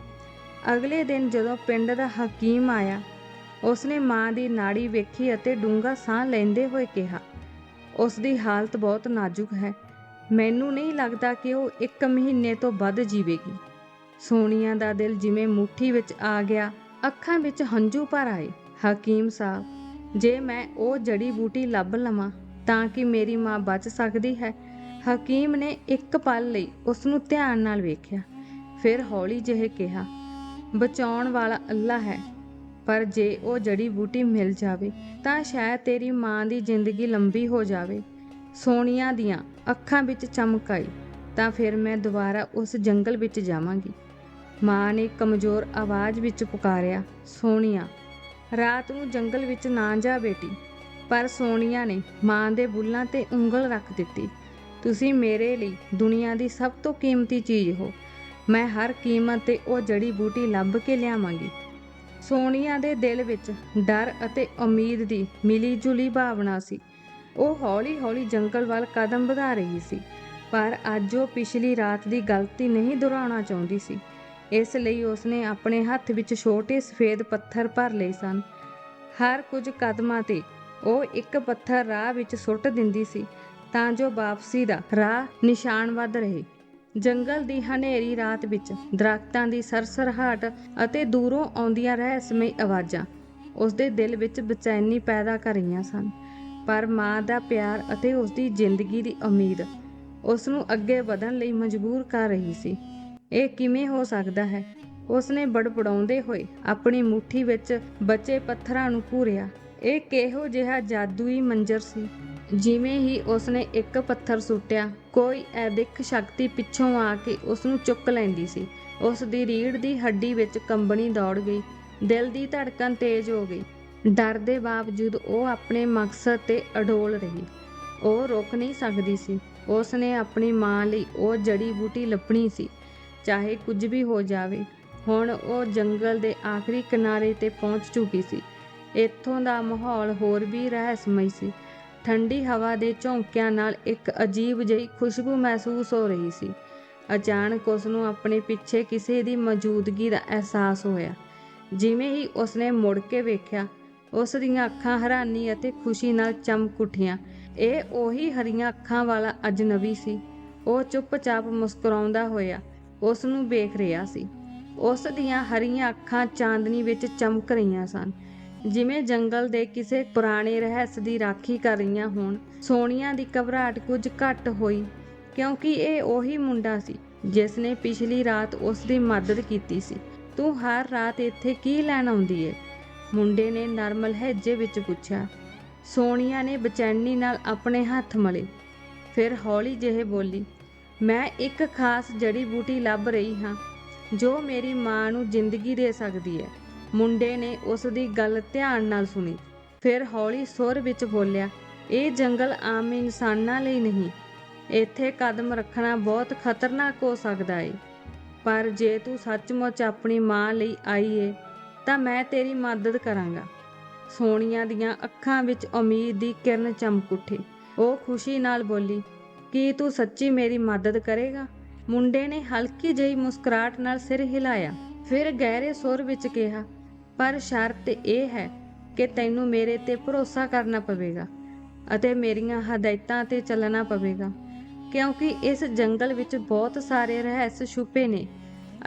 ਅਗਲੇ ਦਿਨ ਜਦੋਂ ਪਿੰਡ ਦਾ ਹਕੀਮ ਆਇਆ, ਉਸਨੇ ਮਾਂ ਦੀ ਨਾੜੀ ਵੇਖੀ ਅਤੇ ਡੂੰਘਾ ਸਾਹ ਲੈਂਦੇ ਹੋਏ ਕਿਹਾ ਉਸ ਦੀ ਹਾਲਤ ਬਹੁਤ ਨਾਜ਼ੁਕ ਹੈ। ਮੈਨੂੰ ਨਹੀਂ ਲੱਗਦਾ ਕਿ ਉਹ ਇੱਕ ਮਹੀਨੇ ਤੋਂ ਵੱਧ ਜੀਵੇਗੀ। ਸੋਨੀਆ ਦਾ ਦਿਲ ਜਿਵੇਂ ਮੁੱਠੀ ਵਿੱਚ ਆ ਗਿਆ, ਅੱਖਾਂ ਵਿੱਚ ਹੰਝੂ ਭਰ ਆਏ। ਹਕੀਮ ਸਾਹਿਬ, ਜੇ ਮੈਂ ਉਹ ਜੜੀ ਬੂਟੀ ਲੱਭ ਲਵਾਂ, ਤਾਂ ਕਿ ਮੇਰੀ ਮਾਂ ਬਚ ਸਕਦੀ ਹੈ? ਹਕੀਮ ਨੇ ਇੱਕ ਪਲ ਲਈ ਉਸ ਨੂੰ ਧਿਆਨ ਨਾਲ ਵੇਖਿਆ। ਫਿਰ ਹੌਲੀ ਜਿਹੇ ਕਿਹਾ ਬਚਾਉਣ ਵਾਲਾ ਅੱਲਾ ਹੈ। ਪਰ ਜੇ ਉਹ ਜੜੀ ਬੂਟੀ ਮਿਲ ਜਾਵੇ, ਤਾਂ ਸ਼ਾਇਦ ਤੇਰੀ ਮਾਂ ਦੀ ਜ਼ਿੰਦਗੀ ਲੰਬੀ ਹੋ ਜਾਵੇ। ਸੋਨੀਆ ਦੀਆਂ ਅੱਖਾਂ ਵਿੱਚ ਚਮਕ ਆਈ, ਤਾਂ ਫਿਰ ਮੈਂ ਦੁਬਾਰਾ ਉਸ ਜੰਗਲ ਵਿੱਚ ਜਾਵਾਂਗੀ। ਮਾਂ ਨੇ ਕਮਜ਼ੋਰ ਆਵਾਜ਼ ਵਿੱਚ ਪੁਕਾਰਿਆ ਸੋਨੀਆ ਰਾਤ ਨੂੰ ਜੰਗਲ ਵਿੱਚ ਨਾ ਜਾ ਬੇਟੀ। ਪਰ ਸੋਨੀਆ ਨੇ ਮਾਂ ਦੇ ਬੁੱਲਾਂ ਤੇ ਉਂਗਲ ਰੱਖ ਦਿੱਤੀ। ਤੁਸੀਂ ਮੇਰੇ ਲਈ ਦੁਨੀਆ ਦੀ ਸਭ ਤੋਂ ਕੀਮਤੀ ਚੀਜ਼ ਹੋ। ਮੈਂ ਹਰ ਕੀਮਤ ਤੇ ਉਹ ਜੜੀ ਬੂਟੀ ਲੱਭ ਕੇ ਲਿਆਵਾਂਗੀ। ਸੋਨੀਆ ਦੇ ਦਿਲ ਵਿੱਚ ਡਰ ਅਤੇ ਉਮੀਦ ਦੀ ਮਿਲੀ ਜੁਲੀ ਭਾਵਨਾ ਸੀ। ਉਹ ਹੌਲੀ-ਹੌਲੀ ਜੰਗਲ ਵੱਲ ਕਦਮ ਵਧਾ ਰਹੀ ਸੀ, ਪਰ ਅੱਜ ਉਹ ਪਿਛਲੀ ਰਾਤ ਦੀ ਗਲਤੀ ਨਹੀਂ ਦੁਹਰਾਉਣਾ ਚਾਹੁੰਦੀ ਸੀ। ਇਸ ਲਈ ਉਸਨੇ ਆਪਣੇ ਹੱਥ ਵਿੱਚ ਛੋਟੇ ਸਫੇਦ ਪੱਥਰ ਭਰ ਲਏ ਸਨ। ਹਰ ਕੁਝ ਕਦਮਾਂ ਤੇ ਉਹ ਇੱਕ ਪੱਥਰ ਰਾਹ ਵਿੱਚ ਸੁੱਟ ਦਿੰਦੀ ਸੀ, ਤਾਂ ਜੋ ਵਾਪਸੀ ਦਾ ਰਾਹ ਨਿਸ਼ਾਨ ਵੱਧ ਰਹੇ। ਜੰਗਲ ਦੀ ਹਨੇਰੀ ਰਾਤ ਵਿੱਚ ਦਰਖਤਾਂ ਦੀ ਸਰਸਰਹਾਟ ਅਤੇ ਦੂਰੋਂ ਆਉਂਦੀਆਂ ਰਹੱਸਮਈ ਆਵਾਜ਼ਾਂ ਉਸ ਦੇ ਦਿਲ ਵਿੱਚ ਬੇਚੈਨੀ ਪੈਦਾ ਕਰ ਰਹੀਆਂ ਸਨ। ਪਰ ਮਾਂ ਦਾ ਪਿਆਰ ਅਤੇ ਉਸ ਦੀ ਜ਼ਿੰਦਗੀ ਦੀ ਉਮੀਦ ਉਸ ਨੂੰ ਅੱਗੇ ਵਧਣ ਲਈ ਮਜਬੂਰ ਕਰ ਰਹੀ ਸੀ। ਇਹ ਕਿਵੇਂ ਹੋ ਸਕਦਾ ਹੈ? ਉਸ ਨੇ ਬੜਬੜਾਉਂਦੇ ਹੋਏ ਆਪਣੀ ਮੁਠੀ ਵਿੱਚ ਬਚੇ ਪੱਥਰਾਂ ਨੂੰ ਘੂਰਿਆ ਇਹ ਕਿਹੋ ਜਿਹਾ ਜਾਦੂਈ ਮੰਜ਼ਰ ਸੀ? ਜਿਵੇਂ ਹੀ ਉਸਨੇ ਇੱਕ ਪੱਥਰ ਸੁੱਟਿਆ, ਕੋਈ ਅਦਿੱਖ ਸ਼ਕਤੀ ਪਿੱਛੋਂ ਆ ਕੇ ਉਸ ਨੂੰ ਚੁੱਕ ਲੈਂਦੀ ਸੀ। ਉਸ ਦੀ ਰੀੜ ਦੀ ਹੱਡੀ ਵਿੱਚ ਕੰਬਣੀ ਦੌੜ ਗਈ, ਦਿਲ ਦੀ ਧੜਕਨ ਤੇਜ਼ ਹੋ ਗਈ। ਡਰ ਦੇ ਬਾਵਜੂਦ ਉਹ ਆਪਣੇ ਮਕਸਦ ਤੇ ਅਡੋਲ ਰਹੀ। ਉਹ ਰੁਕ ਨਹੀਂ ਸਕਦੀ ਸੀ। ਉਸ ਨੇ ਆਪਣੀ ਮਾਂ ਲਈ ਉਹ ਜੜੀ ਬੂਟੀ ਲੱਭਣੀ ਸੀ, ਚਾਹੇ ਕੁਝ ਵੀ ਹੋ ਜਾਵੇ। ਹੁਣ ਉਹ ਜੰਗਲ ਦੇ ਆਖਰੀ ਕਿਨਾਰੇ ਤੇ ਪਹੁੰਚ ਚੁੱਕੀ ਸੀ। ਇੱਥੋਂ ਦਾ ਮਾਹੌਲ ਹੋਰ ਵੀ ਰਹੱਸਮਈ ਸੀ। ਠੰਡੀ ਹਵਾ ਦੇ ਝੋਂਕਿਆਂ ਨਾਲ ਇੱਕ ਅਜੀਬ ਜਿਹੀ ਖੁਸ਼ਬੂ ਮਹਿਸੂਸ ਹੋ ਰਹੀ ਸੀ। ਅਚਾਨਕ ਉਸ ਨੂੰ ਆਪਣੇ ਪਿੱਛੇ ਕਿਸੇ ਦੀ ਮੌਜੂਦਗੀ ਦਾ ਅਹਿਸਾਸ ਹੋਇਆ। ਜਿਵੇਂ ਹੀ ਉਸਨੇ ਮੁੜ ਕੇ ਵੇਖਿਆ, ਉਸ ਦੀਆਂ ਅੱਖਾਂ ਹੈਰਾਨੀ ਅਤੇ ਖੁਸ਼ੀ ਨਾਲ ਚਮਕ ਉੱਠੀਆਂ। ਇਹ ਉਹੀ ਹਰੀਆਂ ਅੱਖਾਂ ਵਾਲਾ ਅਜਨਬੀ ਸੀ। ਉਹ ਚੁੱਪਚਾਪ ਮੁਸਕਰਾਉਂਦਾ ਹੋਇਆ ਉਸ ਨੂੰ ਵੇਖ ਰਿਹਾ ਸੀ। ਉਸ ਦੀਆਂ ਹਰੀਆਂ ਅੱਖਾਂ ਚਾਂਦਨੀ ਵਿੱਚ ਚਮਕ ਰਹੀਆਂ ਸਨ। ਜਿਵੇਂ ਜੰਗਲ ਦੇ ਕਿਸੇ ਪੁਰਾਣੇ ਰਹੱਸ ਦੀ ਰਾਖੀ ਕਰ ਰਹੀਆਂ ਹੋਣ, ਸੋਨੀਆ ਦੀ ਘਬਰਾਹਟ ਕੁਝ ਘੱਟ ਹੋਈ, ਕਿਉਂਕਿ ਇਹ ਉਹੀ ਮੁੰਡਾ ਸੀ, ਜਿਸ ਨੇ ਪਿਛਲੀ ਰਾਤ ਉਸ ਦੀ ਮਦਦ ਕੀਤੀ ਸੀ। ਤੂੰ ਹਰ ਰਾਤ ਇੱਥੇ ਕੀ ਲੈਣ ਆਉਂਦੀ ਏ? ਮੁੰਡੇ ਨੇ ਨਰਮ ਲਹਿਜੇ ਵਿੱਚ ਪੁੱਛਿਆ। ਸੋਨੀਆ ਨੇ ਬੇਚੈਨੀ ਨਾਲ ਆਪਣੇ ਹੱਥ ਮਲੇ। ਫਿਰ ਹੌਲੀ ਜਿਹੇ ਬੋਲੀ, ਮੈਂ ਇੱਕ ਖਾਸ ਜੜੀ ਬੂਟੀ ਲੱਭ ਰਹੀ ਹਾਂ, ਜੋ ਮੇਰੀ ਮਾਂ ਨੂੰ ਜ਼ਿੰਦਗੀ ਦੇ ਸਕਦੀ ਹੈ ਮੁੰਡੇ ਨੇ ਉਸ ਦੀ ਗੱਲ ਧਿਆਨ ਨਾਲ ਸੁਣੀ। ਫਿਰ ਹੌਲੀ ਸੁਰ ਵਿੱਚ ਬੋਲਿਆ, ਇਹ ਜੰਗਲ ਆਮ ਇਨਸਾਨਾਂ ਲਈ ਨਹੀਂ। ਇੱਥੇ ਕਦਮ ਰੱਖਣਾ ਬਹੁਤ ਖਤਰਨਾਕ ਹੋ ਸਕਦਾ ਏ। ਪਰ ਜੇ ਤੂੰ ਸੱਚਮੁੱਚ ਆਪਣੀ ਮਾਂ ਲਈ ਆਈ ਏ, ਤਾਂ ਮੈਂ ਤੇਰੀ ਮਦਦ ਕਰਾਂਗਾ ਸੋਨੀਆ ਦੀਆਂ ਅੱਖਾਂ ਵਿੱਚ ਉਮੀਦ ਦੀ ਕਿਰਨ ਚਮਕ ਉੱਠੀ। ਉਹ ਖੁਸ਼ੀ ਨਾਲ ਬੋਲੀ, ਕੀ ਤੂੰ ਸੱਚੀ ਮੇਰੀ ਮਦਦ ਕਰੇਗਾ ਮੁੰਡੇ ਨੇ ਹਲਕੀ ਜਿਹੀ ਮੁਸਕਰਾਹਟ ਨਾਲ ਸਿਰ ਹਿਲਾਇਆ। ਫਿਰ ਗਹਿਰੇ ਸੁਰ ਵਿੱਚ ਕਿਹਾ ਪਰ ਸ਼ਰਤ ਇਹ ਹੈ ਕਿ ਤੈਨੂੰ ਮੇਰੇ ਤੇ ਭਰੋਸਾ ਕਰਨਾ ਪਵੇਗਾ ਅਤੇ ਮੇਰੀਆਂ ਹਦਾਇਤਾਂ ਤੇ ਚੱਲਣਾ ਪਵੇਗਾ, ਕਿਉਂਕਿ ਇਸ ਜੰਗਲ ਵਿੱਚ ਬਹੁਤ ਸਾਰੇ ਰਹੱਸ ਛੁਪੇ ਨੇ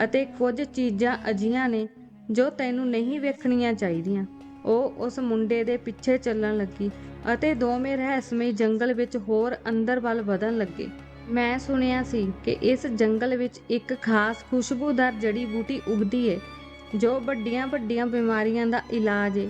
ਅਤੇ ਕੁਝ ਚੀਜ਼ਾਂ ਅਜੀਆਂ ਨੇ ਜੋ ਤੈਨੂੰ ਨਹੀਂ ਵੇਖਣੀਆਂ ਚਾਹੀਦੀਆਂ। ਉਹ ਉਸ ਮੁੰਡੇ ਦੇ ਪਿੱਛੇ ਚੱਲਣ ਲੱਗੀ ਅਤੇ ਦੋਵੇਂ ਰਹੱਸਮਈ ਜੰਗਲ ਵਿੱਚ ਹੋਰ ਅੰਦਰ ਵੱਲ ਵਧਣ ਲੱਗੇ। ਮੈਂ ਸੁਣਿਆ ਸੀ ਕਿ ਇਸ ਜੰਗਲ ਵਿੱਚ ਇੱਕ ਖਾਸ ਖੁਸ਼ਬੂਦਾਰ ਜੜੀ ਬੂਟੀ ਉਗਦੀ ਹੈ ਜੋ ਵੱਡੀਆਂ ਵੱਡੀਆਂ ਬਿਮਾਰੀਆਂ ਦਾ ਇਲਾਜ ਏ।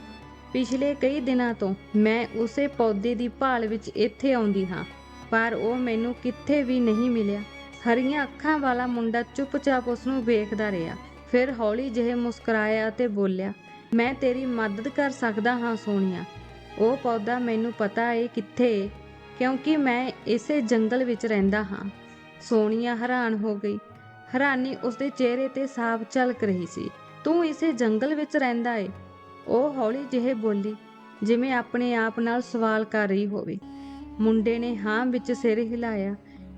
ਪਿਛਲੇ ਕਈ ਦਿਨਾਂ ਤੋਂ ਮੈਂ ਉਸੇ ਪੌਦੇ ਦੀ ਭਾਲ ਵਿੱਚ ਇੱਥੇ ਆਉਂਦੀ ਹਾਂ, ਪਰ ਉਹ ਮੈਨੂੰ ਕਿੱਥੇ ਵੀ ਨਹੀਂ ਮਿਲਿਆ। ਹਰੀਆਂ ਅੱਖਾਂ ਵਾਲਾ ਮੁੰਡਾ ਚੁੱਪਚਾਪ ਉਸ ਨੂੰ ਵੇਖਦਾ ਰਿਹਾ, ਫਿਰ ਹੌਲੀ ਜਿਹੇ ਮੁਸਕਰਾਇਆ ਅਤੇ ਬੋਲਿਆ, ਮੈਂ ਤੇਰੀ ਮਦਦ ਕਰ ਸਕਦਾ ਹਾਂ ਸੋਨੀਆ। ਉਹ ਪੌਦਾ ਮੈਨੂੰ ਪਤਾ ਏ ਕਿੱਥੇ ਏ, ਕਿਉਂਕਿ ਮੈਂ ਇਸੇ ਜੰਗਲ ਵਿੱਚ ਰਹਿੰਦਾ ਹਾਂ। ਸੋਨੀਆ ਹੈਰਾਨ ਹੋ ਗਈ। ਹੈਰਾਨੀ ਉਸਦੇ ਚਿਹਰੇ ਤੇ ਸਾਫ਼ ਝਲਕ ਰਹੀ ਸੀ। ਤੂੰ ਇਸੇ ਜੰਗਲ ਵਿੱਚ ਰਹਿੰਦਾ ਏ। ਉਹ ਹੌਲੀ ਜਿਹੇ ਬੋਲੀ, ਜਿਵੇਂ ਆਪਣੇ ਆਪ ਨਾਲ ਸਵਾਲ ਕਰ ਰਹੀ ਹੋਵੇ। ਮੁੰਡੇ ਨੇ ਹਾਂ ਵਿੱਚ ਸਿਰ ਹਿਲਾਇਆ,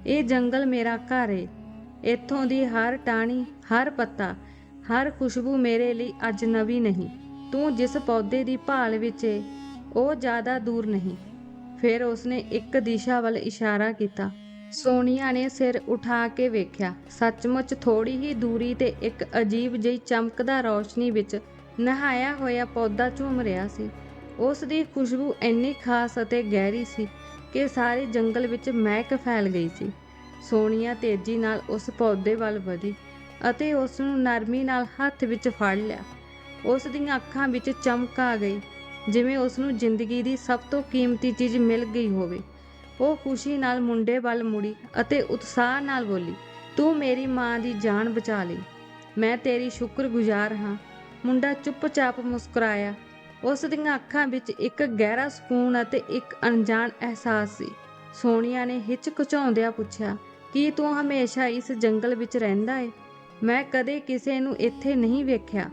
ਇਹ ਜੰਗਲ ਮੇਰਾ ਘਰ ਏ। ਇੱਥੋਂ ਦੀ ਹਰ ਟਾਹਣੀ, ਹਰ ਪੱਤਾ, ਹਰ ਖੁਸ਼ਬੂ ਮੇਰੇ ਲਈ ਅਜਨਬੀ ਨਹੀਂ। ਤੂੰ ਜਿਸ ਪੌਦੇ ਦੀ ਭਾਲ ਵਿੱਚ ਏ, ਉਹ ਜ਼ਿਆਦਾ ਦੂਰ ਨਹੀਂ ਫਿਰ ਉਸਨੇ ਇੱਕ ਦਿਸ਼ਾ ਵੱਲ ਇਸ਼ਾਰਾ ਕੀਤਾ। ਸੋਨੀਆ ਨੇ ਸਿਰ ਉਠਾ ਕੇ ਵੇਖਿਆ। ਸੱਚਮੁੱਚ ਥੋੜੀ ਹੀ ਦੂਰੀ ਤੇ ਇੱਕ ਅਜੀਬ ਜਿਹੀ ਚਮਕਦਾ ਰੌਸ਼ਨੀ ਵਿੱਚ ਨਹਾਇਆ ਹੋਇਆ ਪੌਦਾ ਝੂਮ ਰਿਹਾ ਸੀ। ਉਸ ਦੀ ਖੁਸ਼ਬੂ ਇੰਨੀ ਖਾਸ ਅਤੇ ਗਹਿਰੀ ਸੀ ਕਿ ਸਾਰੇ ਜੰਗਲ ਵਿੱਚ ਮਹਿਕ ਫੈਲ ਗਈ ਸੀ। ਸੋਨੀਆ ਤੇਜ਼ੀ ਨਾਲ ਉਸ ਪੌਦੇ ਵੱਲ ਵਧੀ ਅਤੇ ਉਸ ਨੂੰ ਨਰਮੀ ਨਾਲ ਹੱਥ ਵਿੱਚ ਫੜ ਲਿਆ। ਉਸ ਦੀਆਂ ਅੱਖਾਂ ਵਿੱਚ ਚਮਕ ਆ ਗਈ, ਜਿਵੇਂ ਉਸ ਨੂੰ ਜ਼ਿੰਦਗੀ ਦੀ ਸਭ ਤੋਂ ਕੀਮਤੀ ਚੀਜ਼ ਮਿਲ ਗਈ ਹੋਵੇ। ਉਹ ਖੁਸ਼ੀ ਨਾਲ ਮੁੰਡੇ ਵੱਲ ਮੁੜੀ ਅਤੇ ਉਤਸ਼ਾਹ ਨਾਲ ਬੋਲੀ, ਤੂੰ ਮੇਰੀ ਮਾਂ ਦੀ ਜਾਨ ਬਚਾ ਲਈ। ਮੈਂ ਤੇਰੀ ਸ਼ੁਕਰਗੁਜ਼ਾਰ ਹਾਂ। ਮੁੰਡਾ ਚੁੱਪਚਾਪ ਮੁਸਕਰਾਇਆ। ਉਸ ਦੀਆਂ ਅੱਖਾਂ ਵਿੱਚ ਇੱਕ ਗਹਿਰਾ ਸਕੂਨ ਅਤੇ ਇੱਕ ਅਣਜਾਣ ਅਹਿਸਾਸ ਸੀ। ਸੋਨੀਆ ਨੇ ਹਿਚਕਚਾਉਂਦਿਆਂ ਪੁੱਛਿਆ, ਕੀ ਤੂੰ ਹਮੇਸ਼ਾ ਇਸ ਜੰਗਲ ਵਿੱਚ ਰਹਿੰਦਾ ਏ? ਮੈਂ ਕਦੇ ਕਿਸੇ ਨੂੰ ਇੱਥੇ ਨਹੀਂ ਵੇਖਿਆ।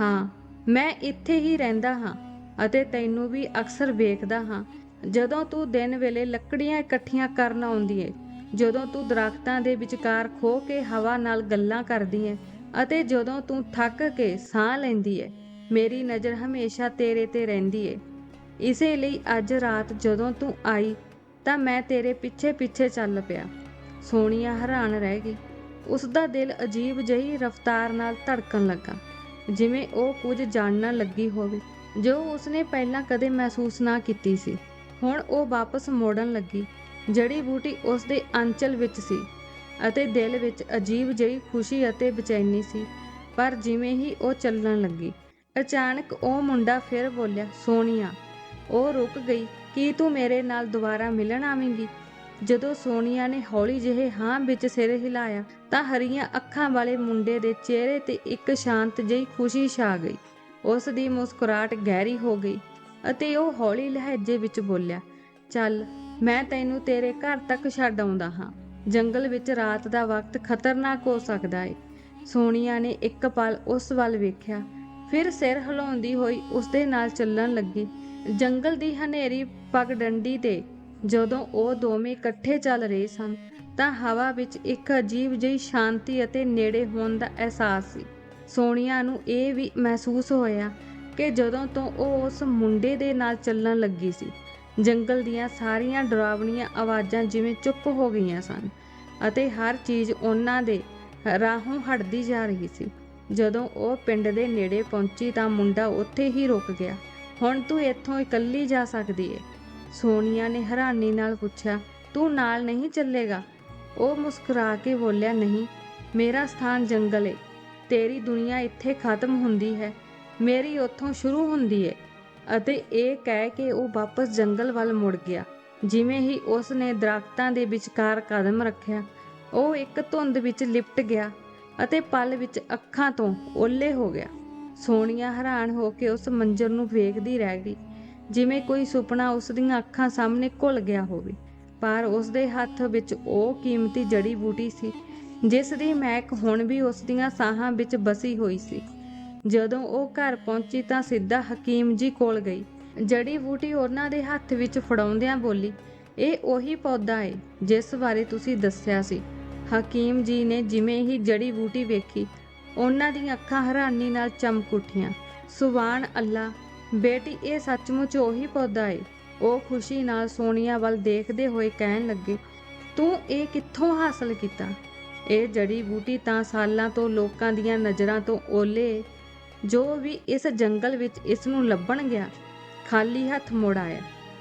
ਹਾਂ, ਮੈਂ ਇੱਥੇ ਹੀ ਰਹਿੰਦਾ ਹਾਂ ਅਤੇ ਤੈਨੂੰ ਵੀ ਅਕਸਰ ਵੇਖਦਾ ਹਾਂ। ਜਦੋਂ ਤੂੰ ਦਿਨ ਵੇਲੇ ਲੱਕੜੀਆਂ ਇਕੱਠੀਆਂ ਕਰਨ ਆਉਂਦੀ ਏ, ਜਦੋਂ ਤੂੰ ਦਰਖਤਾਂ ਦੇ ਵਿਚਕਾਰ ਖੋ ਕੇ ਹਵਾ ਨਾਲ ਗੱਲਾਂ ਕਰਦੀ ਏ ਅਤੇ ਜਦੋਂ ਤੂੰ ਥੱਕ ਕੇ ਸਾਹ ਲੈਂਦੀ ਏ, ਮੇਰੀ ਨਜ਼ਰ ਹਮੇਸ਼ਾ ਤੇਰੇ ਤੇ ਰਹਿੰਦੀ ਏ। ਇਸੇ ਲਈ ਅੱਜ ਰਾਤ ਜਦੋਂ ਤੂੰ ਆਈ, ਤਾਂ ਮੈਂ ਤੇਰੇ ਪਿੱਛੇ ਪਿੱਛੇ ਚੱਲ ਪਿਆ। ਸੋਨੀਆ ਹੈਰਾਨ ਰਹਿ ਗਈ। ਉਸ ਦਾ ਦਿਲ ਅਜੀਬ ਜਿਹੀ ਰਫ਼ਤਾਰ ਨਾਲ ਧੜਕਣ ਲੱਗਾ। ਜਿਵੇਂ ਉਹ ਕੁਝ ਜਾਣਨ ਲੱਗੀ ਹੋਵੇ, ਜੋ ਉਸਨੇ ਪਹਿਲਾਂ ਕਦੇ ਮਹਿਸੂਸ ਨਾ ਕੀਤੀ ਸੀ। ਹੁਣ ਉਹ ਵਾਪਸ ਮੋੜਨ ਲੱਗੀ। ਜੜੀ ਬੂਟੀ ਉਸ ਦੇ ਅੰਚਲ ਵਿੱਚ ਸੀ ਅਤੇ ਦਿਲ ਵਿੱਚ ਅਜੀਬ ਜਿਹੀ ਖੁਸ਼ੀ ਅਤੇ ਬੇਚੈਨੀ ਸੀ, ਪਰ ਜਿਵੇਂ ਹੀ ਉਹ ਚੱਲਣ ਲੱਗੀ, ਅਚਾਨਕ ਉਹ ਮੁੰਡਾ ਫਿਰ ਬੋਲਿਆ, ਸੋਨੀਆ। ਉਹ ਰੁਕ ਗਈ, ਕੀ ਤੂੰ ਮੇਰੇ ਨਾਲ ਦੁਬਾਰਾ ਮਿਲਣ ਆਵੇਂਗੀ? ਜਦੋਂ ਸੋਨੀਆ ਨੇ ਹੌਲੀ ਜਿਹੇ ਹਾਂ ਵਿੱਚ ਸਿਰ ਹਿਲਾਇਆ, ਤਾਂ ਹਰੀਆਂ ਅੱਖਾਂ ਵਾਲੇ ਮੁੰਡੇ ਦੇ ਚਿਹਰੇ ਤੇ ਇੱਕ ਸ਼ਾਂਤ ਜਿਹੀ ਖੁਸ਼ੀ ਛਾ ਗਈ। ਉਸ ਦੀ ਮੁਸਕਰਾਹਟ ਗਹਿਰੀ ਹੋ ਗਈ। ਅਤੇ ਉਹ ਹੌਲੀ ਲਹਿਜੇ ਵਿੱਚ ਬੋਲਿਆ, ਚੱਲ, ਮੈਂ ਤੈਨੂੰ ਤੇਰੇ ਘਰ ਤੱਕ ਛੱਡ ਆਉਂਦਾ ਹਾਂ। ਜੰਗਲ ਵਿੱਚ ਰਾਤ ਦਾ ਵਕਤ ਖਤਰਨਾਕ ਹੋ ਸਕਦਾ ਏ। ਸੋਨੀਆ ਨੇ ਇੱਕ ਪਲ ਉਸ ਵੱਲ ਵੇਖਿਆ, ਫਿਰ ਸਿਰ ਹਿਲਾਉਂਦੀ ਹੋਈ ਉਸ ਦੇ ਨਾਲ ਚੱਲਣ ਲੱਗੀ। ਜੰਗਲ ਦੀ ਹਨੇਰੀ ਪਗਡੰਡੀ ਤੇ, ਜਦੋਂ ਉਹ ਦੋਵੇਂ ਇਕੱਠੇ ਚੱਲ ਰਹੇ ਸਨ, ਤਾਂ ਹਵਾ ਵਿੱਚ ਇੱਕ ਅਜੀਬ ਜਿਹੀ ਸ਼ਾਂਤੀ ਅਤੇ ਨੇੜੇ ਹੋਣ ਦਾ ਅਹਿਸਾਸ ਸੀ। ਸੋਨੀਆ ਨੂੰ ਇਹ ਵੀ ਮਹਿਸੂਸ ਹੋਇਆ ਕਿ ਜਦੋਂ ਤੋਂ ਉਹ ਉਸ ਮੁੰਡੇ ਦੇ ਨਾਲ ਚੱਲਣ ਲੱਗੀ ਸੀ, ਜੰਗਲ ਦੀਆਂ ਸਾਰੀਆਂ ਡਰਾਵਣੀਆਂ ਆਵਾਜ਼ਾਂ ਜਿਵੇਂ ਚੁੱਪ ਹੋ ਗਈਆਂ ਸਨ ਅਤੇ ਹਰ ਚੀਜ਼ ਉਹਨਾਂ ਦੇ ਰਾਹੋਂ ਹਟਦੀ ਜਾ ਰਹੀ ਸੀ। ਜਦੋਂ ਉਹ ਪਿੰਡ ਦੇ ਨੇੜੇ ਪਹੁੰਚੀ ਤਾਂ ਮੁੰਡਾ ਉੱਥੇ ਹੀ ਰੁਕ ਗਿਆ। ਹੁਣ ਤੂੰ ਇੱਥੋਂ ਇਕੱਲੀ ਜਾ ਸਕਦੀ ਏ? ਸੋਨੀਆ ਨੇ ਹੈਰਾਨੀ ਨਾਲ ਪੁੱਛਿਆ। ਤੂੰ ਨਾਲ ਨਹੀਂ ਚੱਲੇਗਾ? ਉਹ ਮੁਸਕਰਾ ਕੇ ਬੋਲਿਆ, ਨਹੀਂ, ਮੇਰਾ ਸਥਾਨ ਜੰਗਲ ਏ। ਤੇਰੀ ਦੁਨੀਆ ਇੱਥੇ ਖਤਮ ਹੁੰਦੀ ਹੈ। ਮੇਰੀ ਉੱਥੋਂ ਸ਼ੁਰੂ ਹੁੰਦੀ ਏ। ਅਤੇ ਇਹ ਕਹਿ ਕੇ ਉਹ ਵਾਪਸ ਜੰਗਲ ਵੱਲ ਮੁੜ ਗਿਆ। ਜਿਵੇਂ ਹੀ ਉਸ ਨੇ ਦਰਖਤਾਂ ਦੇ ਵਿਚਕਾਰ ਕਦਮ ਰੱਖਿਆ, ਉਹ ਇੱਕ ਧੁੰਦ ਵਿੱਚ ਲਿਪਟ ਗਿਆ ਅਤੇ ਪਲ ਵਿੱਚ ਅੱਖਾਂ ਤੋਂ ਓਲੇ ਹੋ ਗਿਆ। ਸੋਨੀਆ ਹੈਰਾਨ ਹੋ ਕੇ ਉਸ ਮੰਜ਼ਰ ਨੂੰ ਵੇਖਦੀ ਰਹਿ ਗਈ, ਜਿਵੇਂ ਕੋਈ ਸੁਪਨਾ ਉਸ ਦੀਆਂ ਅੱਖਾਂ ਸਾਹਮਣੇ ਘੁਲ ਗਿਆ ਹੋਵੇ। ਪਰ ਉਸ ਦੇ ਹੱਥ ਵਿੱਚ ਉਹ ਕੀਮਤੀ ਜੜੀ ਬੂਟੀ ਸੀ, ਜਿਸ ਦੀ ਮਹਿਕ ਹੁਣ ਵੀ ਉਸ ਦੀਆਂ ਸਾਹਾਂ ਵਿੱਚ ਬਸੀ ਹੋਈ ਸੀ। ਜਦੋਂ ਉਹ ਘਰ ਪਹੁੰਚੀ ਤਾਂ ਸਿੱਧਾ ਹਕੀਮ ਜੀ ਕੋਲ ਗਈ। ਜੜੀ ਬੂਟੀ ਉਹਨਾਂ ਦੇ ਹੱਥ ਵਿੱਚ ਫੜਾਉਂਦਿਆਂ ਬੋਲੀ, ਇਹ ਉਹੀ ਪੌਦਾ ਏ, ਜਿਸ ਬਾਰੇ ਤੁਸੀਂ ਦੱਸਿਆ ਸੀ। ਹਕੀਮ ਜੀ ਨੇ ਜਿਵੇਂ ਹੀ ਜੜੀ ਬੂਟੀ ਵੇਖੀ, ਉਹਨਾਂ ਦੀਆਂ ਅੱਖਾਂ ਹੈਰਾਨੀ ਨਾਲ ਚਮਕ ਉੱਠੀਆਂ। ਸੁਬਾਨ ਅੱਲਾ, ਬੇਟੀ, ਇਹ ਸੱਚਮੁੱਚ ਉਹੀ ਪੌਦਾ ਏ। ਉਹ ਖੁਸ਼ੀ ਨਾਲ ਸੋਨੀਆ ਵੱਲ ਦੇਖਦੇ ਹੋਏ ਕਹਿਣ ਲੱਗੇ, ਤੂੰ ਇਹ ਕਿੱਥੋਂ ਹਾਸਲ ਕੀਤਾ? ਇਹ ਜੜੀ ਬੂਟੀ ਤਾਂ ਸਾਲਾਂ ਤੋਂ ਲੋਕਾਂ ਦੀਆਂ ਨਜ਼ਰਾਂ ਤੋਂ ਓਲੇ ਜੋ ਵੀ ਇਸ ਜੰਗਲ ਵਿੱਚ ਇਸ ਨੂੰ ਲੱਭਣ ਗਿਆ, ਖਾਲੀ ਹੱਥ ਮੁੜ ਆਇਆ।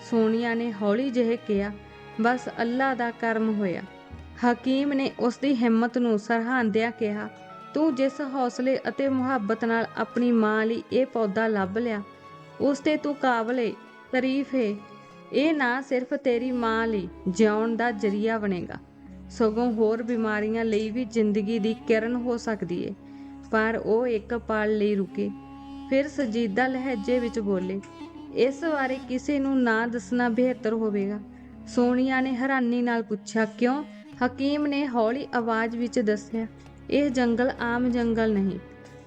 ਸੋਨੀਆ ਨੇ ਹੌਲੀ ਜਿਹੇ ਕਿਹਾ, ਬਸ ਅੱਲਾ ਦਾ ਕਰਮ ਹੋਇਆ। ਹਕੀਮ ਨੇ ਉਸ ਦੀ ਹਿੰਮਤ ਨੂੰ ਸਰਹਾਂਦਿਆਂ ਕਿਹਾ, ਤੂੰ ਜਿਸ ਹੌਸਲੇ ਅਤੇ ਮੁਹੱਬਤ ਨਾਲ ਆਪਣੀ ਮਾਂ ਲਈ ਇਹ ਪੌਦਾ ਲੱਭ ਲਿਆ, ਉਸ ਤੇ ਤੂੰ ਕਾਬਲੇ ਤਾਰੀਫ ਹੈ ਇਹ ਨਾ ਸਿਰਫ ਤੇਰੀ ਮਾਂ ਲਈ ਜਿਉਣ ਦਾ ਜਰੀਆ ਬਣੇਗਾ, ਸਗੋਂ ਹੋਰ ਬਿਮਾਰੀਆਂ ਲਈ ਵੀ ਜ਼ਿੰਦਗੀ ਦੀ ਕਿਰਨ ਹੋ ਸਕਦੀ ਏ। ਪਰ ਉਹ ਇੱਕ ਪਲ ਲਈ ਰੁਕੇ। ਫਿਰ ਸਜੀਦਾ ਲਹਿਜੇ ਵਿੱਚ ਬੋਲੇ, ਇਸ ਬਾਰੇ ਕਿਸੇ ਨੂੰ ਨਾ ਦੱਸਣਾ ਬਿਹਤਰ ਹੋਵੇਗਾ। ਸੋਨੀਆ ਨੇ ਹੈਰਾਨੀ ਨਾਲ ਪੁੱਛਿਆ, ਕਿਉਂ? ਹਕੀਮ ਨੇ ਹੌਲੀ ਆਵਾਜ਼ ਵਿੱਚ ਦੱਸਿਆ, ਇਹ ਜੰਗਲ ਆਮ ਜੰਗਲ ਨਹੀਂ।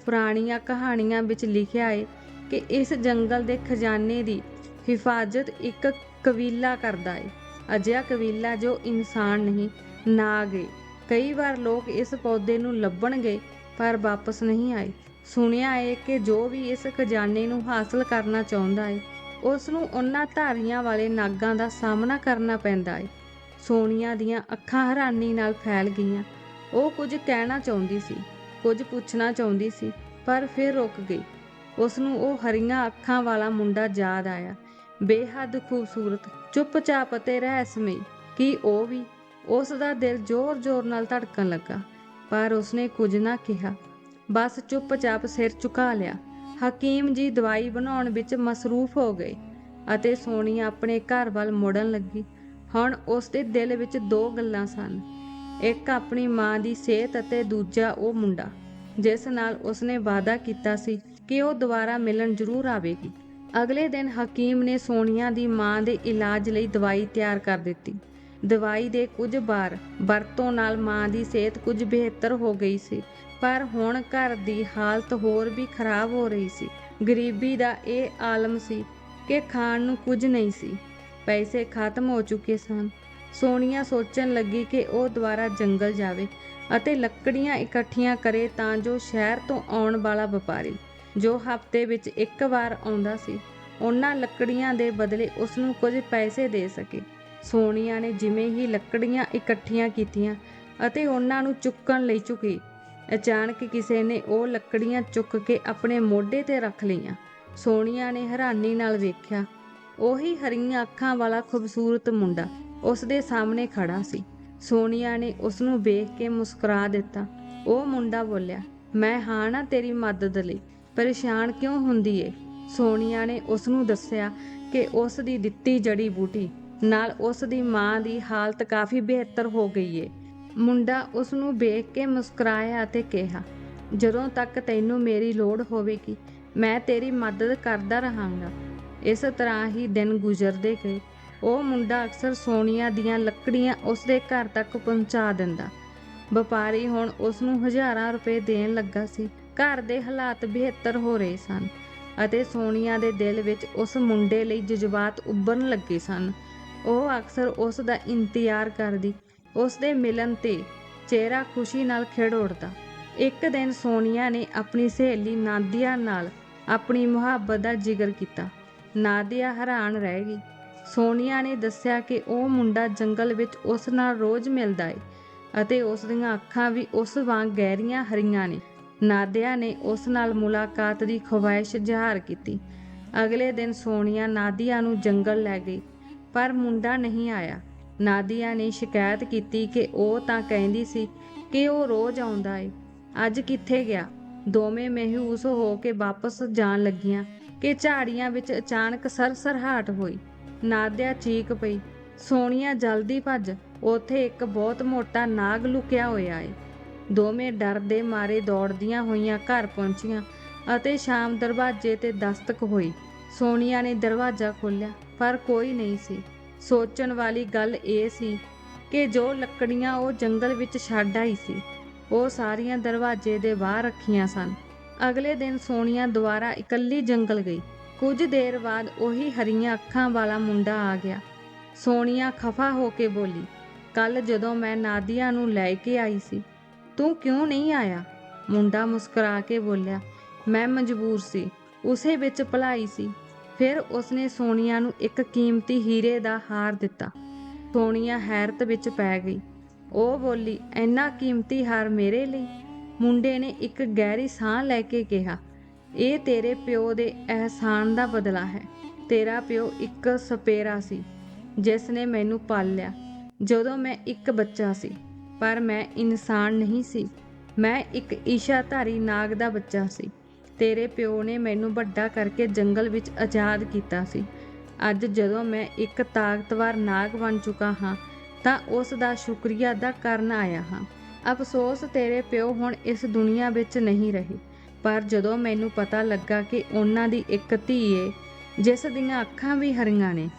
ਪੁਰਾਣੀਆਂ ਕਹਾਣੀਆਂ ਵਿੱਚ ਲਿਖਿਆ ਹੈ ਕਿ ਇਸ ਜੰਗਲ ਦੇ ਖਜ਼ਾਨੇ ਦੀ ਹਿਫਾਜ਼ਤ ਇੱਕ ਕਬੀਲਾ ਕਰਦਾ ਹੈ ਅਜਿਹਾ ਕਬੀਲਾ ਜੋ ਇਨਸਾਨ ਨਹੀਂ ਨਾਗ ਏ ਕਈ ਵਾਰ ਲੋਕ ਇਸ ਪੌਦੇ ਨੂੰ ਲੱਭਣ ਗਏ ਪਰ ਵਾਪਸ ਨਹੀਂ ਆਏ। ਸੁਣਿਆ ਹੈ ਕਿ ਜੋ ਵੀ ਇਸ ਖਜ਼ਾਨੇ ਨੂੰ ਹਾਸਲ ਕਰਨਾ ਚਾਹੁੰਦਾ ਹੈ ਉਸ ਨੂੰ ਉਹਨਾਂ ਧਾਰੀਆਂ ਵਾਲੇ ਨਾਗਾਂ ਦਾ ਸਾਹਮਣਾ ਕਰਨਾ ਪੈਂਦਾ ਹੈ ਸੋਨੀਆ ਦੀਆਂ ਅੱਖਾਂ ਹੈਰਾਨੀ ਨਾਲ ਫੈਲ ਗਈਆਂ। ਉਹ ਕੁਝ ਕਹਿਣਾ ਚਾਹੁੰਦੀ ਸੀ, ਕੁਝ ਪੁੱਛਣਾ ਚਾਹੁੰਦੀ ਸੀ, ਪਰ ਫਿਰ ਰੁਕ ਗਈ। ਉਸ ਨੂੰ ਉਹ ਹਰੀਆਂ ਅੱਖਾਂ ਵਾਲਾ ਮੁੰਡਾ ਯਾਦ ਆਇਆ। ਬੇਹੱਦ ਖੂਬਸੂਰਤ, ਚੁੱਪਚਾਪ ਅਤੇ ਰਹੱਸਮਈ, ਕਿ ਉਹ ਵੀ ਉਸ ਦਾ ਦਿਲ ਜ਼ੋਰ-ਜ਼ੋਰ ਨਾਲ ਧੜਕਣ ਲੱਗਾ। ਪਰ ਉਸਨੇ ਕੁਝ ਨਾ ਕਿਹਾ। ਬਸ ਚੁੱਪਚਾਪ ਸਿਰ ਝੁਕਾ ਲਿਆ। ਹਕੀਮ ਜੀ ਦਵਾਈ ਬਣਾਉਣ ਵਿੱਚ ਮਸਰੂਫ ਹੋ ਗਏ ਅਤੇ ਸੋਨੀਆ ਆਪਣੇ ਘਰ ਵੱਲ ਮੁੜਨ ਲੱਗੀ। ਹੁਣ ਉਸ ਦੇ ਦਿਲ ਵਿੱਚ ਦੋ ਗੱਲਾਂ ਸਨ। ਇੱਕ ਆਪਣੀ ਮਾਂ ਦੀ ਸਿਹਤ ਅਤੇ ਦੂਜਾ ਉਹ ਮੁੰਡਾ, ਜਿਸ ਨਾਲ ਉਸਨੇ ਵਾਅਦਾ ਕੀਤਾ ਸੀ ਕਿ ਉਹ ਦੁਬਾਰਾ ਮਿਲਣ ਜ਼ਰੂਰ ਆਵੇਗੀ। ਅਗਲੇ ਦਿਨ ਹਕੀਮ ਨੇ ਸੋਨੀਆ ਦੀ ਮਾਂ ਦੇ ਇਲਾਜ ਲਈ ਦਵਾਈ ਤਿਆਰ ਕਰ ਦਿੱਤੀ। ਦਵਾਈ ਦੇ ਕੁਝ ਵਾਰ ਵਰਤੋਂ ਨਾਲ ਮਾਂ ਦੀ ਸਿਹਤ ਕੁਝ ਬਿਹਤਰ ਹੋ ਗਈ ਸੀ, ਪਰ ਹੁਣ ਘਰ ਦੀ ਹਾਲਤ ਹੋਰ ਵੀ ਖਰਾਬ ਹੋ ਰਹੀ ਸੀ। ਗਰੀਬੀ ਦਾ ਇਹ ਆਲਮ ਸੀ ਕਿ ਖਾਣ ਨੂੰ ਕੁਝ ਨਹੀਂ ਸੀ। ਪੈਸੇ ਖਤਮ ਹੋ ਚੁੱਕੇ ਸਨ। ਸੋਨੀਆ ਸੋਚਣ ਲੱਗੀ ਕਿ ਉਹ ਦੁਬਾਰਾ ਜੰਗਲ ਜਾਵੇ ਅਤੇ ਲੱਕੜੀਆਂ ਇਕੱਠੀਆਂ ਕਰੇ ਤਾਂ ਜੋ ਸ਼ਹਿਰ ਤੋਂ ਆਉਣ ਵਾਲਾ ਵਪਾਰੀ, ਜੋ ਹਫ਼ਤੇ ਵਿੱਚ ਇੱਕ ਵਾਰ ਆਉਂਦਾ ਸੀ, ਉਹਨਾਂ ਲੱਕੜੀਆਂ ਦੇ ਬਦਲੇ ਉਸ ਨੂੰ ਕੁਝ ਪੈਸੇ ਦੇ ਸਕੇ। ਸੋਨੀਆ ਨੇ ਜਿਵੇਂ ਹੀ ਲੱਕੜੀਆਂ ਇਕੱਠੀਆਂ ਕੀਤੀਆਂ ਅਤੇ ਉਹਨਾਂ ਨੂੰ ਚੁੱਕਣ ਲਈ ਝੁਕੀ ਅਚਾਨਕ ਕਿਸੇ ਨੇ ਉਹ ਲੱਕੜੀਆਂ ਚੁੱਕ ਕੇ ਆਪਣੇ ਮੋਢੇ ਤੇ ਰੱਖ ਲਈਆਂ। ਸੋਨੀਆ ਨੇ ਹੈਰਾਨੀ ਨਾਲ ਵੇਖਿਆ, ਉਹੀ ਹਰੀਆਂ ਅੱਖਾਂ ਵਾਲਾ ਖੂਬਸੂਰਤ ਮੁੰਡਾ ਉਸ ਦੇ ਸਾਹਮਣੇ ਖੜਾ ਸੀ। ਸੋਨੀਆ ਨੇ ਉਸ ਨੂੰ ਵੇਖ ਕੇ ਮੁਸਕਰਾ ਦਿੱਤਾ। ਉਹ ਮੁੰਡਾ ਬੋਲਿਆ, ਮੈਂ ਹਾਂ ਨਾ ਤੇਰੀ ਮਦਦ ਲਈ, ਪਰੇਸ਼ਾਨ ਕਿਉਂ ਹੁੰਦੀ ਏ? ਸੋਨੀਆ ਨੇ ਉਸ ਨੂੰ ਦੱਸਿਆ ਕਿ ਉਸ ਦੀ ਦਿੱਤੀ ਜੜੀ ਬੂਟੀ ਨਾਲ ਉਸ ਦੀ ਮਾਂ ਦੀ ਹਾਲਤ ਕਾਫੀ ਬਿਹਤਰ ਹੋ ਗਈ ਏ। ਮੁੰਡਾ ਉਸ ਨੂੰ ਵੇਖ ਕੇ ਮੁਸਕਰਾਇਆ ਅਤੇ ਕਿਹਾ, ਜਦੋਂ ਤੱਕ ਤੈਨੂੰ ਮੇਰੀ ਲੋੜ ਹੋਵੇਗੀ, ਮੈਂ ਤੇਰੀ ਮਦਦ ਕਰਦਾ ਰਹਾਂਗਾ। ਇਸ ਤਰ੍ਹਾਂ ਹੀ ਦਿਨ ਗੁਜ਼ਰਦੇ ਗਏ। ਉਹ ਮੁੰਡਾ ਅਕਸਰ ਸੋਨੀਆ ਦੀਆਂ ਲੱਕੜੀਆਂ ਉਸ ਦੇ ਘਰ ਤੱਕ ਪਹੁੰਚਾ ਦਿੰਦਾ। ਵਪਾਰੀ ਹੁਣ ਉਸ ਨੂੰ ਹਜ਼ਾਰਾਂ ਰੁਪਏ ਦੇਣ ਲੱਗਾ ਸੀ। ਘਰ ਦੇ ਹਾਲਾਤ ਬਿਹਤਰ ਹੋ ਰਹੇ ਸਨ ਅਤੇ ਸੋਨੀਆ ਦੇ ਦਿਲ ਵਿੱਚ ਉਸ ਮੁੰਡੇ ਲਈ ਜਜ਼ਬਾਤ ਉੱਭਰਨ ਲੱਗੇ ਸਨ। ਉਹ ਅਕਸਰ ਉਸ ਦਾ ਇੰਤਜ਼ਾਰ ਕਰਦੀ, ਉਸ ਦੇ ਮਿਲਣ ਤੇ ਚਿਹਰਾ ਖੁਸ਼ੀ ਨਾਲ ਖਿੜ ਉੱਠਦਾ। ਇੱਕ ਦਿਨ ਸੋਨੀਆ ਨੇ ਆਪਣੀ ਸਹੇਲੀ ਨਾਦੀਆ ਨਾਲ ਆਪਣੀ ਮੁਹੱਬਤ ਦਾ ਜ਼ਿਕਰ ਕੀਤਾ। ਨਾਦੀਆ ਹੈਰਾਨ ਰਹਿ ਗਈ। ਸੋਨੀਆ ਨੇ ਦੱਸਿਆ ਕਿ ਉਹ ਮੁੰਡਾ ਜੰਗਲ ਵਿੱਚ ਉਸ ਨਾਲ ਰੋਜ਼ ਮਿਲਦਾ ਏ ਅਤੇ ਉਸ ਦੀਆਂ ਅੱਖਾਂ ਵੀ ਉਸ ਵਾਂਗ ਗਹਿਰੀਆਂ ਹਰੀਆਂ ਨੇ। ਨਾਦੀਆ ਨੇ ਉਸ ਨਾਲ ਮੁਲਾਕਾਤ ਦੀ ਖਵਾਇਸ਼ ਜ਼ਾਹਰ ਕੀਤੀ। ਅਗਲੇ ਦਿਨ ਸੋਨੀਆ ਨਾਦੀਆ ਨੂੰ ਜੰਗਲ ਲੈ ਗਈ। ਪਰ ਮੁੰਡਾ ਨਹੀਂ ਆਇਆ। ਨਾਦੀਆ ਨੇ ਸ਼ਿਕਾਇਤ ਕੀਤੀ ਕਿ ਉਹ ਤਾਂ ਕਹਿੰਦੀ ਸੀ ਕਿ ਉਹ ਰੋਜ਼ ਆਉਂਦਾ ਏ। ਅੱਜ ਕਿੱਥੇ ਗਿਆ? ਦੋਵੇਂ ਮਹਿਊਸ ਹੋ ਕੇ ਵਾਪਸ ਜਾਣ ਲੱਗੀਆਂ ਕਿ ਝਾੜੀਆਂ ਵਿੱਚ ਅਚਾਨਕ ਸਰਸਰਹਾਟ ਹੋਈ। ਨਾਦਿਆ ਚੀਕ ਪਈ। ਸੋਨੀਆ, ਜਲਦੀ ਭੱਜ। ਉੱਥੇ ਇੱਕ ਬਹੁਤ ਮੋਟਾ ਨਾਗ ਲੁਕਿਆ ਹੋਇਆ ਏ। ਦੋਵੇਂ ਡਰ ਦੇ ਮਾਰੇ ਦੌੜਦੀਆਂ ਹੋਈਆਂ ਘਰ ਪਹੁੰਚੀਆਂ ਅਤੇ ਸ਼ਾਮ ਦਰਵਾਜ਼ੇ ਤੇ ਦਸਤਕ ਹੋਈ। ਸੋਨੀਆ ਨੇ ਦਰਵਾਜ਼ਾ ਖੋਲ੍ਹਿਆ। ਪਰ ਕੋਈ ਨਹੀਂ ਸੀ। ਸੋਚਣ ਵਾਲੀ ਗੱਲ ਇਹ ਸੀ ਕਿ ਜੋ ਲੱਕੜੀਆਂ ਉਹ ਜੰਗਲ ਵਿੱਚ ਛੱਡ ਆਈ ਸੀ, ਉਹ ਸਾਰੀਆਂ ਦਰਵਾਜ਼ੇ ਦੇ ਬਾਹਰ ਰੱਖੀਆਂ ਸਨ। ਅਗਲੇ ਦਿਨ ਸੋਨੀਆ ਦੁਬਾਰਾ ਇਕੱਲੀ ਜੰਗਲ ਗਈ। ਕੁਝ ਦੇਰ ਬਾਅਦ ਉਹੀ ਹਰੀਆਂ ਅੱਖਾਂ ਵਾਲਾ ਮੁੰਡਾ ਆ ਗਿਆ। ਸੋਨੀਆ ਖਫਾ ਹੋ ਕੇ ਬੋਲੀ, ਕੱਲ ਜਦੋਂ ਮੈਂ ਨਾਦੀਆ ਨੂੰ ਲੈ ਕੇ ਆਈ ਸੀ, ਤੂੰ ਕਿਉਂ ਨਹੀਂ ਆਇਆ? ਮੁੰਡਾ ਮੁਸਕਰਾ ਕੇ ਬੋਲਿਆ, ਮੈਂ ਮਜਬੂਰ ਸੀ, ਉਸੇ ਵਿੱਚ ਭਲਾਈ ਸੀ। ਫਿਰ ਉਸਨੇ ਸੋਨੀਆ ਨੂੰ ਇੱਕ ਕੀਮਤੀ ਹੀਰੇ ਦਾ ਹਾਰ ਦਿੱਤਾ। ਸੋਨੀਆ ਹੈਰਤ ਵਿੱਚ ਪੈ ਗਈ। ਉਹ ਬੋਲੀ, ਇੰਨਾ ਕੀਮਤੀ ਹਾਰ ਮੇਰੇ ਲਈ? ਮੁੰਡੇ ਨੇ ਇੱਕ ਗਹਿਰੀ ਸਾਹ ਲੈ ਕੇ ਕਿਹਾ, ਇਹ ਤੇਰੇ ਪਿਓ ਦੇ ਅਹਿਸਾਨ ਦਾ ਬਦਲਾ ਹੈ। ਤੇਰਾ ਪਿਓ ਇੱਕ ਸਪੇਰਾ ਸੀ, ਜਿਸ ਨੇ ਮੈਨੂੰ ਪਾਲਿਆ। ਜਦੋਂ ਮੈਂ ਇੱਕ ਬੱਚਾ ਸੀ, ਪਰ ਮੈਂ ਇਨਸਾਨ ਨਹੀਂ ਸੀ। ਮੈਂ ਇੱਕ ਈਸ਼ਾਧਾਰੀ ਨਾਗ ਦਾ ਬੱਚਾ ਸੀ। ਤੇਰੇ ਪਿਓ ਨੇ ਮੈਨੂੰ ਵੱਡਾ ਕਰਕੇ ਜੰਗਲ ਵਿੱਚ ਆਜ਼ਾਦ ਕੀਤਾ ਸੀ। ਅੱਜ ਜਦੋਂ ਮੈਂ ਇੱਕ ਤਾਕਤਵਰ ਨਾਗ ਬਣ ਚੁੱਕਾ ਹਾਂ, ਤਾਂ ਉਸ ਦਾ ਸ਼ੁਕਰੀਆ ਅਦਾ ਕਰਨ ਆਇਆ ਹਾਂ। ਅਫਸੋਸ ਤੇਰੇ ਪਿਓ ਹੁਣ ਇਸ ਦੁਨੀਆ ਵਿੱਚ ਨਹੀਂ ਰਹੇ, ਪਰ ਜਦੋਂ ਮੈਨੂੰ ਪਤਾ ਲੱਗਾ ਕਿ ਉਹਨਾਂ ਦੀ ਇੱਕ ਧੀ ਏ, ਜਿਸ ਦੀਆਂ ਅੱਖਾਂ ਵੀ ਹਰੀਆਂ ਨੇ,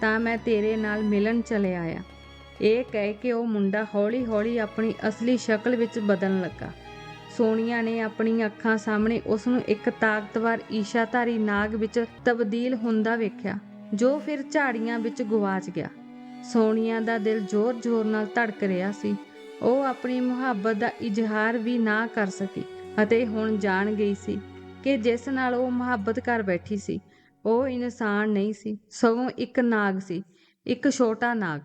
ਤਾਂ ਮੈਂ ਤੇਰੇ ਨਾਲ ਮਿਲਣ ਚਲੇ ਆਇਆ। ਇਹ ਕਹਿ ਕੇ ਉਹ ਮੁੰਡਾ ਹੌਲੀ-ਹੌਲੀ ਆਪਣੀ ਅਸਲੀ ਸ਼ਕਲ ਵਿੱਚ ਬਦਲਣ ਲੱਗਾ। ਸੋਨੀਆ ਨੇ ਆਪਣੀਆਂ ਅੱਖਾਂ ਸਾਹਮਣੇ ਉਸ ਨੂੰ ਇੱਕ ਤਾਕਤਵਰ ਈਸ਼ਾਧਾਰੀ ਨਾਗ ਵਿੱਚ ਤਬਦੀਲ ਹੁੰਦਾ ਵੇਖਿਆ, ਜੋ ਫਿਰ ਝਾੜੀਆਂ ਵਿੱਚ ਗੁਆਚ ਗਿਆ। ਸੋਨੀਆ ਦਾ ਦਿਲ ਜ਼ੋਰ-ਜ਼ੋਰ ਨਾਲ ਧੜਕ ਰਿਹਾ ਸੀ। ਉਹ ਆਪਣੀ ਮੁਹੱਬਤ ਦਾ ਇਜ਼ਹਾਰ ਵੀ ਨਾ ਕਰ ਸਕੀ ਅਤੇ ਹੁਣ ਜਾਣ ਗਈ ਸੀ ਕਿ ਜਿਸ ਨਾਲ ਉਹ ਮੁਹੱਬਤ ਕਰ ਬੈਠੀ ਸੀ। ਉਹ ਇਨਸਾਨ ਨਹੀਂ ਸੀ, ਸਗੋਂ ਇੱਕ ਨਾਗ ਸੀ, ਇੱਕ ਛੋਟਾ ਨਾਗ।